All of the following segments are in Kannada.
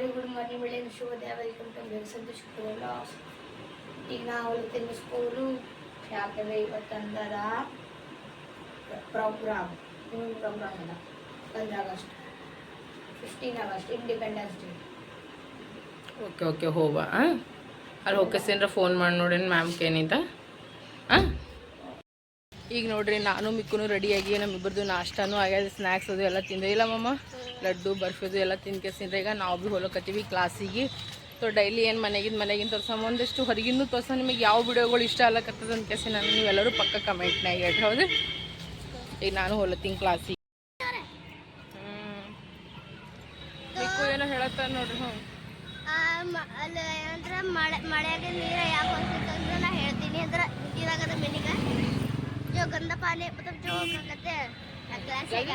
ವೆರಿ ಗುಡ್ ಮಾರ್ನಿಂಗ್ ಬೆಳಿಗ್ಗೆ ಶುಭೋದಯ ವೆಲ್ಕಮ್ ಟು ಬೆಳಗ್ಗೆ ಸಂತೋಷ ಲಾಸ್ ಈಗ ನಾವು ತಿನ್ನಿಸ್ಕೋರು ಯಾಕಂದರೆ ಇವತ್ತಂದರ ಪ್ರೋಗ್ರಾಮ್ ಇನ್ನೊಂದು ಪ್ರೋಗ್ರಾಮ್ ಅಲ್ಲ. ಒಂದು August fifteen August independence day okay okay ಹೋಗ ಅಲ್ಲಿ ಹೋಗ್ಕೇಸಿಂದ್ರ ಫೋನ್ ಮಾಡಿ ನೋಡೇನು ಮ್ಯಾಮ್ ಏನಿದೆ ಹಾಂ ಈಗ ನೋಡ್ರಿ, ನಾನು ಮಿಕ್ಕೂ ರೆಡಿಯಾಗಿ ನಮ್ಮಿಬ್ಬರದು ನಾಷ್ಟಾನು ಆಗ್ಯದ ಸ್ನ್ಯಾಕ್ಸ್ ಅದು ಎಲ್ಲ ತಿಂದೇ. ಇಲ್ಲ ಮಮ್ಮ ಲಡ್ಡು ಬರ್ಫಿದು ಎಲ್ಲ ತಿನ್ಕೇಸಿಂದ್ರೆ ಈಗ ನಾವು ಭೀ ಹೋಲಕತ್ತೀವಿ ಕ್ಲಾಸಿಗೆ. ಸೊ ಡೈಲಿ ಏನು ಮನೆಗಿಂದ ಮನೆಗಿಂದ ತೋರ್ಸಮ್. ಒಂದಷ್ಟು ಹೊರಗಿಂದು ತೋರ್ಸ ನಿಮಗೆ ಯಾವ ವಿಡಿಯೋಗಳು ಇಷ್ಟ ಆಗ್ಲಕತ್ತದ ಅನ್ಕೇಸಿ ನಾನು ನೀವೆಲ್ಲರೂ ಪಕ್ಕ ಕಮೆಂಟ್ನಾಗ ಹೇಳ್ರಿ. ಹೌದು? ಈಗ ನಾನು ಹೋಲತ್ತೀನಿ ಕ್ಲಾಸಿಗೆ. ಹ್ಞೂ ಏನೋ ಹೇಳತ್ತ ನೋಡ್ರಿ ಹ್ಞೂ ಅಂದ್ರೆ ಮಳೆ ಮಳೆಗೆ ನೀರು ಯಾಕೆ ಅನ್ಸುತ್ತೆ ನಾನು ಹೇಳ್ತೀನಿ. ಅಂದ್ರೆ ಇವಾಗದ ಮನೆಗೆ ಜೋ ಗಂಧ ಪಾನಿ ಜೋ ಹಾಕತ್ತೆ ಕ್ಲಾಸಿಗೆ.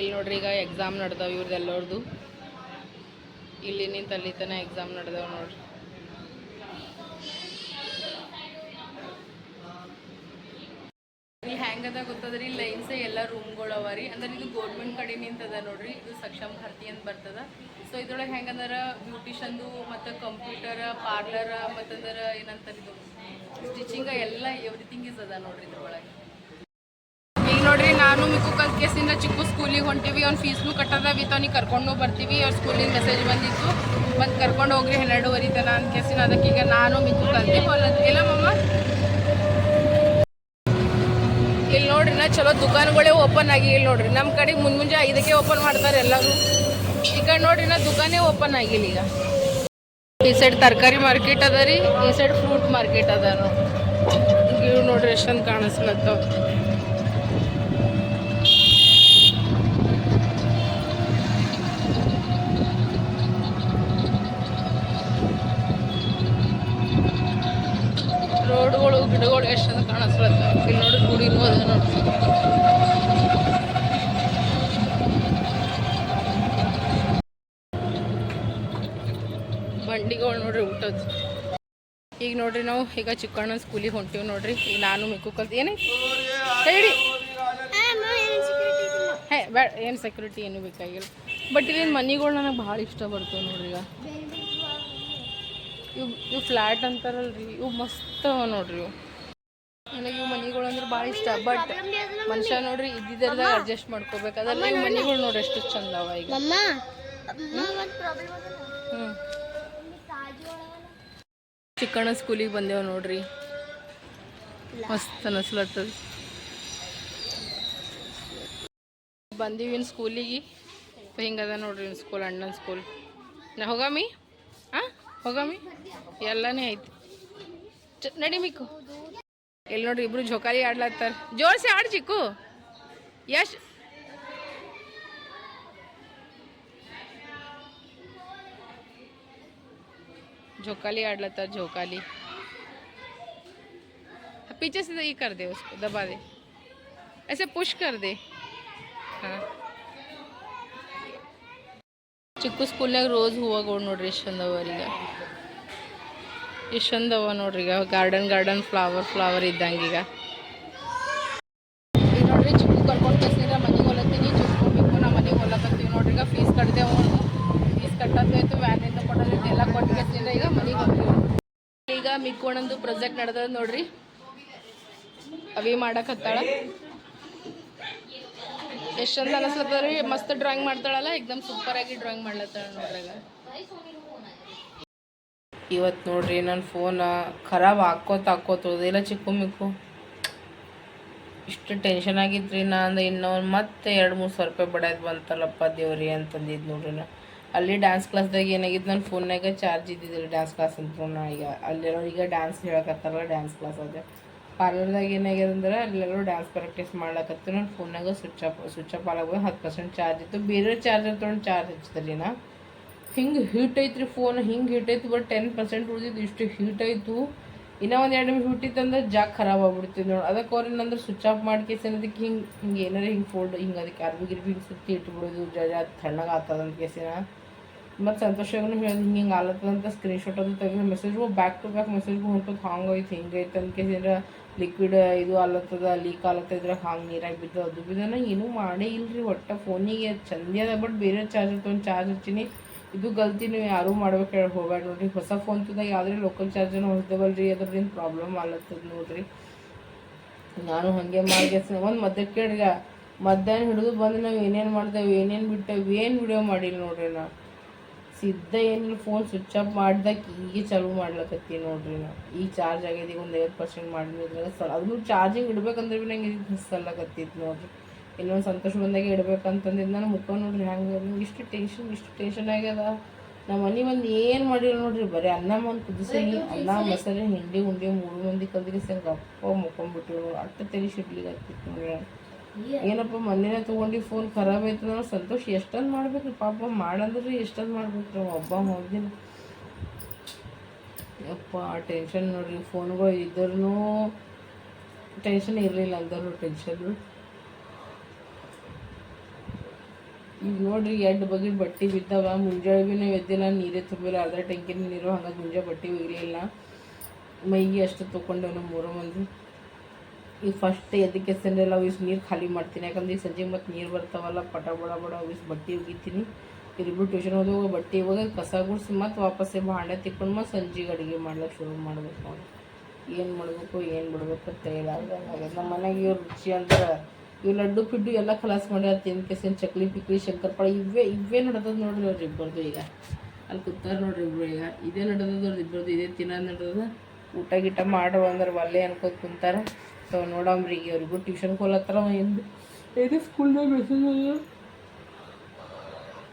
ಇಲ್ಲಿ ನೋಡ್ರಿ ಈಗ ಎಕ್ಸಾಮ್ ನಡ್ದಾವ ಇವ್ರದ್ದು ಎಲ್ಲರದು ಇಲ್ಲಿ ನಿಂತ ಅಲ್ಲಿ ತನ ಎಕ್ಸಾಮ್ ನಡ್ದಾವ ನೋಡ್ರಿ. ಹೆಂಗದ ಗೊತ್ತದ್ರಿ ಲೈನ್ಸ್ ಎಲ್ಲ ರೂಮ್ಗಳು ಅವ ರೀ. ಅಂದ್ರೆ ಇದು ಗೋರ್ಮೆಂಟ್ ಕಡೆ ನಿಂತದ ನೋಡ್ರಿ, ಇದು ಸಕ್ಷಮ ಭಾರತಿ ಅಂತ ಬರ್ತದ. ಸೊ ಇದ್ರೊಳಗೆ ಹೆಂಗಂದ್ರ ಬ್ಯೂಟಿಷನ್ದು ಮತ್ತು ಕಂಪ್ಯೂಟರ್ ಪಾರ್ಲರ್ ಮತ್ತಂದ್ರ ಏನಂತಾರೆ ಇದು ಸ್ಟಿಚಿಂಗ್ ಎಲ್ಲ ಎವ್ರಿಥಿಂಗ್ ಇಸ್ ಅದ ನೋಡ್ರಿ ಇದ್ರೊಳಗೆ. ನೋಡ್ರಿ, ನಾನು ಮಿಕ್ಕು ಕಲ್ ಕೇಸಿಂದ ಚಿಕ್ಕ ಸ್ಕೂಲಿಗೆ ಹೊಂಟಿವಿ. ಅವ್ನ ಫೀಸ್ನು ಕಟ್ಟದ ವಿತ್ ಅವ್ನಿಗೆ ಕರ್ಕೊಂಡು ಬರ್ತೀವಿ. ಅವ್ರ ಸ್ಕೂಲಿಂದ ಮೆಸೇಜ್ ಬಂದಿತ್ತು. ಮತ್ತು ಕರ್ಕೊಂಡು ಹೋಗ್ರಿ, ಹನ್ನೆರಡುವರೆ ತನ ಅದಕ್ಕೆ ಈಗ ನಾನು ಮಿಕ್ಕು ಕಲ್ತಿ. ಇಲ್ಲ ಮಮ್ಮ ಇಲ್ಲಿ ನೋಡ್ರಿ, ನಾ ಚಲೋ ದುಕಾನ್ಗಳೇ ಓಪನ್ ಆಗಿ ಇಲ್ಲಿ ನೋಡ್ರಿ. ನಮ್ಮ ಕಡೆ ಮುಂದೆ ಮುಂಜೆ ಐದಕ್ಕೆ ಓಪನ್ ಮಾಡ್ತಾರೆ ಎಲ್ಲರೂ. ಈ ಕಡೆ ನೋಡ್ರಿ, ನಾ ದುಕಾನೇ ಓಪನ್ ಆಗಿಲ್ಲ ಈಗ. ಈ ಸೈಡ್ ತರಕಾರಿ ಮಾರ್ಕೆಟ್ ಅದ ರೀ, ಈ ಸೈಡ್ ಫ್ರೂಟ್ ಮಾರ್ಕೆಟ್ ಅದ ನೋಡ್ರಿ ಎಷ್ಟೊಂದು ಕಾಣಿಸ್ಲತ್ತವ. ರೋಡ್ಗಳು ಎಷ್ಟು ಚಂದ ಕಾಣಿಸ್ಲತ್ತವ ಇಲ್ಲಿ ನೋಡಿ ಗುಡಿನೂ ಅದ ನೋಡಿ. ಬಂಡಿಗಳು ನೋಡ್ರಿ ಊಟದ ಈಗ ನೋಡ್ರಿ ನಾವು ಈಗ ಚಿಕ್ಕಣ್ಣ ಸ್ಕೂಲಿಗೆ ಹೊಂಟೀವಿ ನೋಡ್ರಿ. ಈಗ ನಾನು ಮಿಕ್ಕು ಕಲ್ತು ಏನೇ? ಹೇಳಿ ಹೇ ಬೇಡ ಏನು ಸೆಕ್ಯೂರಿಟಿ ಏನು ಬೇಕಾಗಿಲ್ಲ. ಬಟ್ ಇಲ್ಲಿನ ಮನಿಗಳು ನನಗೆ ಭಾಳ ಇಷ್ಟ ಬರ್ತವೆ ನೋಡ್ರಿ ಈಗ. ಇವು ಇವು ಫ್ಲ್ಯಾಟ್ ಅಂತಾರಲ್ರಿ ಇವು ಮಸ್ತ್ ನೋಡ್ರಿ ಇವು. ನನಗೆ ಇವು ಮನಿಗಳು ಅಂದ್ರೆ ಭಾಳ ಇಷ್ಟ. ಬಟ್ ಮನುಷ್ಯ ನೋಡ್ರಿ ಇದ್ದಿದ್ದ ಅಡ್ಜಸ್ಟ್ ಮಾಡ್ಕೋಬೇಕು. ಅದೆಲ್ಲ ಇವು ಮನಿಗಳು ನೋಡ್ರಿ ಎಷ್ಟು ಚಂದ ಅವ ಈಗ. ಹ್ಞೂ ಚಿಕ್ಕಣ್ಣ ಸ್ಕೂಲಿಗೆ ಬಂದೇವು ನೋಡ್ರಿ. ಮಸ್ತ್ ಅನಸ್ಲತ್ತದ. ಬಂದೀವಿ ಇನ್ನು ಸ್ಕೂಲಿಗೆ ಹಿಂಗದ ನೋಡ್ರಿ ಇನ್ನು ಸ್ಕೂಲ್ ಅಣ್ಣನ ಸ್ಕೂಲ್ ನಾ ಹೋಗಾಮಿ? ಹಾಂ ಹೋಗಾಮಿ? ಎಲ್ಲನೇ ಐತಿ ನಡಿ ಮಿಕ್ಕು. ಇಲ್ಲಿ ನೋಡ್ರಿ ಇಬ್ರು ಜೋಕಾಲಿ ಆಡ್ಲತ್ತಾರ ಜೋರ್ಸಿ ಆಡ್ ಚಿಕ್ಕು ಯಶ್ झोकाली आडलता झोकाली पीछे से ये कर दे उसको दबा दे ऐसे पुश कर दे हाँ ಚಿಕ್ಕು ಸ್ಕೂಲ್ನಾಗ ರೋಸ್ ಹೂವುಗಳು ನೋಡ್ರಿ ಎಷ್ಟು ಚಂದವ ಈಗ ಎಷ್ಟು ಚಂದವ ನೋಡ್ರಿ ಈಗ ಗಾರ್ಡನ್ ಗಾರ್ಡನ್ ಫ್ಲವರ್ ಫ್ಲವರ್ ಇದ್ದಂಗೆ ಈಗ. ಈಗ ನೋಡ್ರಿ, ಚಿಕ್ಕ ಕರ್ಕೊಂಡು ಕಸಿರ ಮನೆಗೆ ಹೊಲತ್ತೀನಿ, ಚಿಕ್ಕು ನಮ್ಮ ಮನೆಗೆ ಹೊಲಕತ್ತೀವಿ ನೋಡ್ರಿ. ಈಗ ಫೀಸ್ ಕಟ್ಟಿದೆ ಅವನು ಫೀಸ್ ಕಟ್ಟೋದಾಯ್ತು ವ್ಯಾನಿಂದ ಕೊಡೋದೈತೆ ಎಲ್ಲ ಕೊಟ್ಟು ಕಸಿಂದ ಈಗ ಮನೆಗೆ ಹೋಗ್ತೀವಿ. ಈಗ ಮಿಕ್ಕೋಣಂದು ಪ್ರಾಜೆಕ್ಟ್ ನಡೆದ ನೋಡ್ರಿ. ಅವಿ ಮಾಡಕತ್ತಾಳ ಎಷ್ಟು ಚಂದ ಅನಿಸ್ಲತ್ತದ ರೀ, ಮಸ್ತ್ ಡ್ರಾಯಿಂಗ್ ಮಾಡ್ತಾಳಲ್ಲ, ಎಕ್ದಮ್ ಸೂಪರ್ ಆಗಿ ಡ್ರಾಯಿಂಗ್ ಮಾಡ್ಲತ್ತಾಳ ನೋಡ್ರಾಗ ಇವತ್ತು ನೋಡ್ರಿ ನನ್ನ ಫೋನ ಖರಾಬ್ ಹಾಕೋತ ಹಾಕೋತ ಹೋದಿಲ್ಲ ಚಿಕ್ಕು ಮಿಕ್ಕು. ಇಷ್ಟು ಟೆನ್ಷನ್ ಆಗಿದ್ರಿ ನಾ ಅಂದ್ರೆ ಮತ್ತೆ ಎರಡು ಮೂರು ಸಾವಿರ ರೂಪಾಯಿ ಬಡ್ಯಾದ್ ಬಂತಲ್ಲಪ್ಪ ದೇವ್ರಿ ಅಂತಂದಿದ್ದು ನೋಡ್ರಿ ನಾ. ಅಲ್ಲಿ ಡ್ಯಾನ್ಸ್ ಕ್ಲಾಸ್ದಾಗ ಏನಾಗಿದ್ದು ನನ್ನ ಫೋನ್ನಾಗ ಚಾರ್ಜ್ ಇದ್ದಿದ್ದಿಲ್ಲ ಡ್ಯಾನ್ಸ್ ಕ್ಲಾಸ್ ಅಂತ ನಾ ಈಗ. ಅಲ್ಲಿರೋ ಈಗ ಡ್ಯಾನ್ಸ್ ಹೇಳಕತ್ತಾರಲ್ಲ ಡ್ಯಾನ್ಸ್ ಕ್ಲಾಸ್ ಅದ. ಪಾರ್ಲರ್ದಾಗ ಏನಾಗ್ಯದ ಅಂದ್ರೆ ಅಲ್ಲೆಲ್ಲರೂ ಡ್ಯಾನ್ಸ್ ಪ್ರಾಕ್ಟೀಸ್ ಮಾಡ್ಲಕತ್ತು ನನ್ನ ಫೋನ್ನಾಗ ಸ್ವಿಚ್ ಆಫ್ ಸ್ವಿಚ್ ಆಫ್ ಆಗೋದು ಹತ್ತು ಪರ್ಸೆಂಟ್ ಚಾರ್ಜ್ ಇತ್ತು. ಬೇರೆ ಚಾರ್ಜರ್ ತೊಗೊಂಡು ಚಾರ್ಜ್ ಹಚ್ಚಿದ್ರಿ ನಾ. ಹಿಂಗೆ ಹೀಟ್ ಐತ್ರಿ ಫೋನ್ ಹಿಂಗೆ ಹೀಟ್ ಐತಿ ಬಟ್ ಟೆನ್ ಪರ್ಸೆಂಟ್ ಉಳಿದಿದ್ದು ಇಷ್ಟು ಹೀಟ್ ಆಯಿತು ಇನ್ನೂ ಒಂದು ಎರಡು ನಿಮಿಷ ಹುಟ್ಟಿತ್ತಂದ್ರೆ ಜಾಕ್ ಖರಾಬ್ ಆಗ್ಬಿಡ್ತಿದ್ ನೋಡಿ. ಅದಕ್ಕೆ ಅವ್ರು ಏನಂದ್ರೆ ಸ್ವಿಚ್ ಆಫ್ ಮಾಡ್ಕೇಸಿ ಅದಕ್ಕೆ ಹಿಂಗೆ ಹಿಂಗೆ ಏನಾರ ಹಿಂಗೆ ಫೋಲ್ಡ್ ಹಿಂಗೆ ಅದಕ್ಕೆ ಅರ್ಬಿ ಗಿರ್ಬಿ ಹಿಂಗೆ ಸುತ್ತಿ ಇಟ್ಬಿಡೋದು ಜಜ ತಣ್ಣಗೆ ಆಗ್ತದ ಅಂತ ಕೇಸಿನ ಮತ್ತು ಸಂತೋಷಗೂ ಹೇಳಿದ್ ಹಿಂಗೆ ಹಿಂಗೆ ಆಲತ್ತದಂತ ಸ್ಕ್ರೀನ್ಶಾಟ್ ಅದು ತೆಗೆದು ಮೆಸೇಜ್ಗೂ ಬ್ಯಾಕ್ ಟು ಬ್ಯಾಕ್ ಮೆಸೇಜ್ಗೂ ಹೊಂಟದ್ದು ಹಾಂಗೆ ಐತೆ ಹಿಂಗೆ ಐತೆ ಅಂತ ಕೇಸಿಂದ್ರ ಲಿಕ್ವಿಡ್ ಇದು ಆಲತ್ತದ ಲೀಕ್ ಆಲತ್ತ ಇದ್ರಾಗ ಹಾಂಗೆ ನೀರಾಗಿ ಬಿದ್ದು ಅದು ಬಿದ್ದನ ಏನೂ ಮಾಡೇ ಇಲ್ರಿ. ಒಟ್ಟು ಫೋನಿಗೆ ಚಂದ ಅದ ಬಟ್ ಬೇರೆ ಚಾರ್ಜ್ ತೊಗೊಂಡು ಚಾರ್ಜ್ ಹಚ್ಚಿನಿ. ಇದು ಗಲ್ತಿ, ನೀವು ಯಾರೂ ಮಾಡ್ಬೇಕು ಹೇಳಿ ಹೋಗ್ಬೇಡ ನೋಡ್ರಿ. ಹೊಸ ಫೋನ್ ತದಾಗ ಯಾವುದೇ ಲೋಕಲ್ ಚಾರ್ಜರ್ನ ರೀ ಅದ್ರದ್ದು ಪ್ರಾಬ್ಲಮ್ ಆಗ್ಲತ್ತದ ನೋಡ್ರಿ. ನಾನು ಹಾಗೆ ಮಾಡಿ ಒಂದು ಮಧ್ಯ ಕೇಳಿಗ, ಮಧ್ಯಾಹ್ನ ಹಿಡಿದು ಬಂದು ನಾವು ಏನೇನು ಮಾಡ್ದೇವೆ ಏನೇನು ಬಿಟ್ಟೇವೆ, ಏನು ವಿಡಿಯೋ ಮಾಡಿಲ್ಲ ನೋಡ್ರಿ ನಾ. ಸಿದ್ಧ ಏನಿಲ್ಲ ಫೋನ್ ಸ್ವಿಚ್ ಆಫ್ ಮಾಡ್ದಾಗ ಈಗ ಚಾಲೂ ಮಾಡ್ಲಕತ್ತಿ ನೋಡ್ರಿ ನಾ. ಈ ಚಾರ್ಜ್ ಆಗ್ಯದ ಈಗ ಒಂದು ಐವತ್ತು ಪರ್ಸೆಂಟ್ ಮಾಡಿದ್ರಾಗ ಸಲ ಅದನ್ನು ಚಾರ್ಜಿಂಗ್ ಇಡ್ಬೇಕಂದ್ರೆ ಭೀ ನಂಗೆ ಇದು ಸಲ್ಲಕತ್ತಿತ್ತು ನೋಡ್ರಿ. ಇನ್ನೊಂದು ಸಂತೋಷ ಬಂದಾಗ ಇಡ್ಬೇಕಂತಂದಿದ್ದು ನಾನು ಮುಖ ನೋಡ್ರಿ ಹೆಂಗೆ ಇಷ್ಟು ಟೆನ್ಷನ್ ಇಷ್ಟು ಟೆನ್ಷನ್ ಆಗ್ಯದ. ನಮ್ಮ ಮನೆ ಒಂದು ಏನು ಮಾಡಿಲ್ಲ ನೋಡ್ರಿ ಬರೀ ಅನ್ನ ಒಂದು ಕುದಿಸಿ ಅನ್ನ ಮಸಾಲೆ ಹಿಂಡಿ ಉಂಡಿ ಮೂರು ಮಂದಿ ಕಲ್ದಿಗೆ ಸಂಗ ಅಪ್ಪ ಮುಕ್ಕೊಂಡ್ಬಿಟ್ಟಿವಿ ಅಟ್ಟ ತಲೆ ಶಿಡ್ಲಿಗೆ ಆಗ್ತಿತ್ತು ನೋಡ್ರಿ. ಏನಪ್ಪ ಮೊನ್ನೆನೇ ತೊಗೊಂಡು ಫೋನ್ ಖರಾಬ್ ಆಯ್ತು ಅಂದ್ರೆ ಸಂತೋಷ ಎಷ್ಟೊಂದು ಮಾಡ್ಬೇಕ್ರಿ ಪಾಪ ಮಾಡಂದ್ರೆ ಎಷ್ಟೊಂದು ಮಾಡ್ಬೇಕ್ರಿ ಒಬ್ಬ ಹೋಗಿನ ಯಪ್ಪ ಟೆನ್ಷನ್ ನೋಡ್ರಿ ಫೋನ್ಗಳು ಇದ್ರೂ ಟೆನ್ಷನ್ ಇರಲಿಲ್ಲ ಅಂದರು ಟೆನ್ಷನ್ ಈಗ ನೋಡ್ರಿ, ಎರಡು ಬಗೆಟ್ ಬಟ್ಟೆ ಬಿದ್ದಾವ. ಮುಂಜಾನೆ ಭೀ ನಾವು ಎದ್ದಿಲ್ಲ, ನೀರೇ ತುಂಬಿಲ್ಲ. ಅರ್ಧ ಟ್ಯಾಂಕಿನ ನೀರು ಹಂಗೆ ಮುಂಜಾನೆ ಬಟ್ಟೆ ಒಗಿಲಿಲ್ಲ ಮೈಗೆ ಅಷ್ಟು ತೊಗೊಂಡೆವು ನಮ್ಮ ಮೂರು ಮಂದಿ. ಈಗ ಫಸ್ಟ್ ಎದಕ್ಕೆ ಸಂಡೆಲ್ಲ ಅವಿಸ್ ನೀರು ಖಾಲಿ ಮಾಡ್ತೀನಿ. ಯಾಕಂದ್ರೆ ಈಗ ಸಂಜೆ ಮತ್ತು ನೀರು ಬರ್ತಾವಲ್ಲ, ಪಟ ಬಡ ಬಡ ಅವಿಸ್ ಬಟ್ಟೆ ಒಗಿತೀನಿ. ಇಲ್ಲಿಬಿಟ್ಟು ಟ್ಯೂಷನ್ ಹೋದಾಗ ಬಟ್ಟೆ ಇವಾಗ ಕಸ ಗುಡಿಸಿ ಮತ್ತು ವಾಪಸ್ಸೇ ಭಾಂಡೆ ತಿಕ್ಕೊಂಡು ಮತ್ತು ಸಂಜೆಗೆ ಅಡುಗೆ ಮಾಡ್ಲಿಕ್ಕೆ ಶುರು ಮಾಡ್ಬೇಕು ಏನು ಮಾಡಬೇಕು, ಏನು ಬಿಡ್ಬೇಕು ತೈಲ ಹೇಳಾರ್ದಂಗೆ ನಮ್ಮ ಮನೆಗೆ ಇವ್ರು ರುಚಿ ಅಂದ್ರೆ ಇವು ಲಡ್ಡು ಪಿಡ್ಡು ಎಲ್ಲ ಖಲಾಸ್ ಮಾಡ್ಯಾರ ತಿಂದು ಕೆಸಿನ ಚಕ್ಲಿ ಪಿಕ್ಲಿ ಶಂಕರ್ಪಳ ಇವೇ ಇವೇ ನಡ್ದದ ನೋಡ್ರಿ ಅವ್ರು ಇಬ್ಬರದು ಈಗ. ಅಲ್ಲಿ ಕೂತಾರ ನೋಡ್ರಿ ಇಬ್ರು ಈಗ. ಇದೇ ನಡ್ದದ ಅವ್ರ ಇಬ್ಬರದು ಇದೇ ತಿನ್ನೋದು ನಡೆದದ. ಊಟ ಗೀಟ ಮಾಡುವ ಅಂದ್ರೆ ಒಲ್ಲೆ ಅನ್ಕೋತ ಕುಂತಾರ. ಸೊ ನೋಡಮ್ರಿ ಈಗ ಅವ್ರಿಗೂ ಟ್ಯೂಷನ್ ಹೋಲತ್ತಾರ ಎಂದು ಇದು ಸ್ಕೂಲ್ದಾಗ ಮೆಸೇಜ್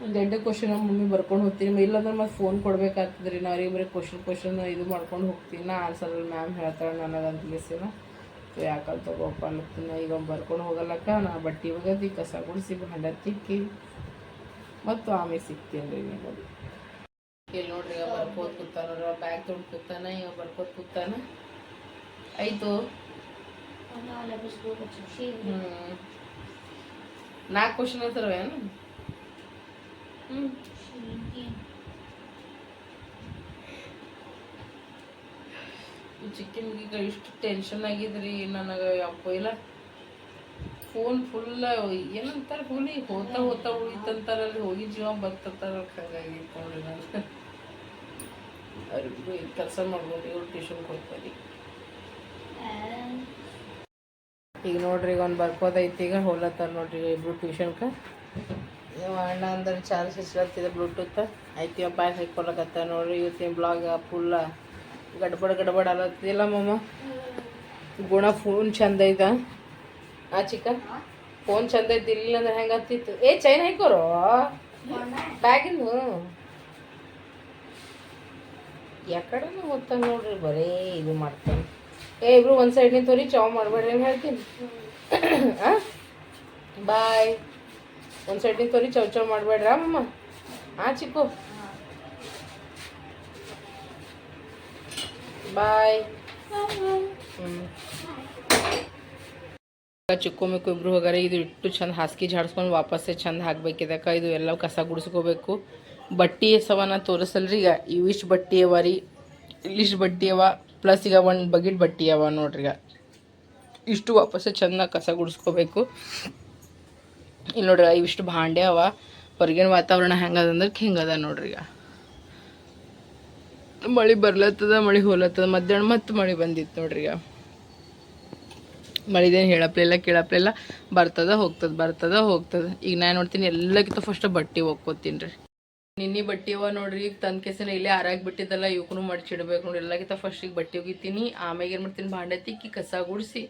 ಒಂದು ಎರಡು ಕ್ವಶನ್ ಮಮ್ಮಿ ಬರ್ಕೊಂಡು ಹೋಗ್ತೀನಿ. ಇಲ್ಲಾಂದ್ರೆ ಮತ್ತೆ ಫೋನ್ ಕೊಡ್ಬೇಕಾಗ್ತದ್ರಿ. ನಾ ಅವ್ರಿಗೆ ಬರೀ ಕ್ವಶನ್ ಕ್ವಶನ್ ಇದು ಮಾಡ್ಕೊಂಡು ಹೋಗ್ತೀನಿ. ನಾ ಆನ್ಸರ್ ಮ್ಯಾಮ್ ಹೇಳ್ತಾಳೆ ನನಗಂತ ತಿಳಿಸಿನ ಯಾಕಂತ ತಗೋಪ್ಪ ಅನ್ನತ್ತೀನಿ. ಈಗ ಬರ್ಕೊಂಡು ಹೋಗಲ್ಲಕ್ಕ ನಾ ಬಟ್ಟೆ ಒಗದಿ ಕಸ ಗುಡಿಸಿ ಭಾಂಡ ತಿಕ್ಕಿ ಮತ್ತು ಆಮೇಲೆ ಸಿಗ್ತೀನಿ ರೀ ನಿಮಗೆ ಇಲ್ಲಿ ನೋಡ್ರಿ ಈಗ ಬರ್ಕೋತ ಕೂತಾನ ಬ್ಯಾಗ್ ತೊಗೊಂಡು ಕೂತಾನ ಈಗ ಬರ್ಕೋತ ಕೂತಾನ. ಆಯಿತು. ನಾಲ್ಕು ಕ್ವಶನ್ ಅಂತಾರವೇನು ಹ್ಞೂ ಚಿಕ್ಕನ್ ಈಗ ಇಷ್ಟು ಟೆನ್ಷನ್ ಆಗಿದ್ರಿ, ನನಗೆ ಯಾಕೋ ಇಲ್ಲ. ಫೋನ್ ಫುಲ್ ಏನಂತಾರೆ ಹುಲಿ ಹೋತಾ ಹೋತಾ ಉಳಿತಂತಾರಲ್ಲಿ ಹೋಗಿ ಜೀವ ಬರ್ತಂತಾರ ಹಾಗಾಗಿ ನೋಡ್ರಿ ನಾನು ಕೆಲಸ ಮಾಡ್ಬೋದು, ಇವ್ರು ಟ್ಯೂಷನ್ ಕೊಡ್ತಾರೆ. ಈಗ ನೋಡ್ರಿ, ಈಗ ಒಂದು ಬರ್ಕೋದೈತಿ ಈಗ ಹೋಲತ್ತಾರ ನೋಡ್ರಿ ಇಬ್ರು ಟ್ಯೂಷನ್ಗೆ ಅಣ್ಣ ಅಂದ್ರೆ ಚಾರ್ಜ್ ಹಚ್ಚಲತ್ತಿದೆ ಬ್ಲೂಟೂತ್ ಐತಿ ಬಾಯ್ ಹಾಕೊಳಕತ್ತ ನೋಡ್ರಿ, ಇವತ್ತಿನ ಬ್ಲಾಗ್ ಫುಲ್ಲ ಗಡ್ಬಡ್ ಗಡ್ಬಡ್ ಅಲತ್ತಿಲ್ಲ ಮಮ್ಮ ಗುಣ ಫೋನ್ ಚಂದ ಐತ ಆ ಚಿಕ್ಕ ಫೋನ್ ಚಂದ ಐತಿ ಇಲ್ಲ ಅಂದ್ರೆ ಹೆಂಗೆ ಆಗ್ತಿತ್ತು? ಏ ಚೈನ್ ಹಾಕೋರು ಬ್ಯಾಗಿಂದು? ಯಾಕಡೆ ಓದ್ತಾನೆ ನೋಡ್ರಿ, ಬರೇ ಇದು ಮಾಡ್ತಾನೆ. ಏ, ಇಬ್ರು ಒಂದು ಸೈಡ್ ನಿಂತವ್ರಿ ಚಾವ್ ಮಾಡಬೇಡ್ರಿ ಅಂತ ಹೇಳ್ತೀನಿ. ಬಾಯ್ ಒಂದು ಸೈಡ್ ನಿಂತವ್ರಿ ಚೌ ಚೌ ಮಾಡಬೇಡ್ರ ಮಮ್ಮ ಹಾಂ ಚಿಕ್ಕು. ಬಾಯ್ ಹ್ಞೂ ಚಿಕ್ಕು ಮಿಕ್ಕು ಇಬ್ರು ಹೋಗಾರ ಇದು ಇಟ್ಟು ಚಂದ ಹಾಸಿಗೆ ಜಾಡ್ಸ್ಕೊಂಡು ವಾಪಸ್ಸೇ ಚಂದ ಹಾಕ್ಬೇಕಿದಕ್ಕ ಇದು ಎಲ್ಲ ಕಸ ಗುಡಿಸ್ಕೋಬೇಕು. ಬಟ್ಟೆ ಸವನ ತೋರಿಸಲ್ರಿ. ಈಗ ಇವಿಷ್ಟು ಬಟ್ಟೆ ಅವ ರೀ. ಇಲ್ಲಿಷ್ಟು ಬಟ್ಟೆ ಅವ. ಪ್ಲಸ್ ಈಗ ಒಂದು ಬಗೆಟ್ ಬಟ್ಟಿ ಅವ ನೋಡ್ರಿ ಈಗ. ಇಷ್ಟು ವಾಪಸ್ಸೇ ಚಂದ ಕಸ ಗುಡಿಸ್ಕೋಬೇಕು. ಇಲ್ಲಿ ನೋಡ್ರಿ ಇವಿಷ್ಟು ಭಾಂಡೆ ಅವ. ಹೊರಗಿನ ವಾತಾವರಣ ಹೆಂಗದ ಅಂದ್ರೆ ಹಿಂಗದ ನೋಡ್ರಿ ಈಗ. ಮಳೆ ಬರ್ಲತ್ತದ, ಮಳೆ ಹೋಲತ್ತದ, ಮಧ್ಯಾಹ್ನ ಮತ್ತೆ ಮಳೆ ಬಂದಿತ್ತು ನೋಡ್ರಿ ಈಗ. ಮಳಿದೇನು ಹೇಳಪ್ಲಿಲ್ಲ, ಕೇಳಪ್ಲಿಲ್ಲ, ಬರ್ತದ, ಹೋಗ್ತದ ಬರ್ತದ, ಹೋಗ್ತದ. ಈಗ ನಾನು ನೋಡ್ತೀನಿ ಎಲ್ಲಕ್ಕಿಂತ ಫಸ್ಟ್ ಬಟ್ಟೆ ಒಕ್ಕೋತೀನಿ ರೀ. ನಿನ್ನೆ ಬಟ್ಟೆ ಅವ ನೋಡ್ರಿ, ಈಗ ತಂದ ಕೆಸನ ಇಲ್ಲೇ ಆರಾಗಿ ಬಿಟ್ಟಿದ್ದಲ್ಲ ಇವಕ್ಕೂ ಮಡ್ಚಿಡ್ಬೇಕು ನೋಡಿ ಎಲ್ಲಕ್ಕಿಂತ ಫಸ್ಟ್ ಈಗ ಬಟ್ಟೆ ಒಗಿತೀನಿ, ಆಮ್ಯಾಗ ಏನು ಮಾಡ್ತೀನಿ ಭಾಂಡೆ ತಿಕ್ಕಿ ಕಸ ಗುಡಿಸಿ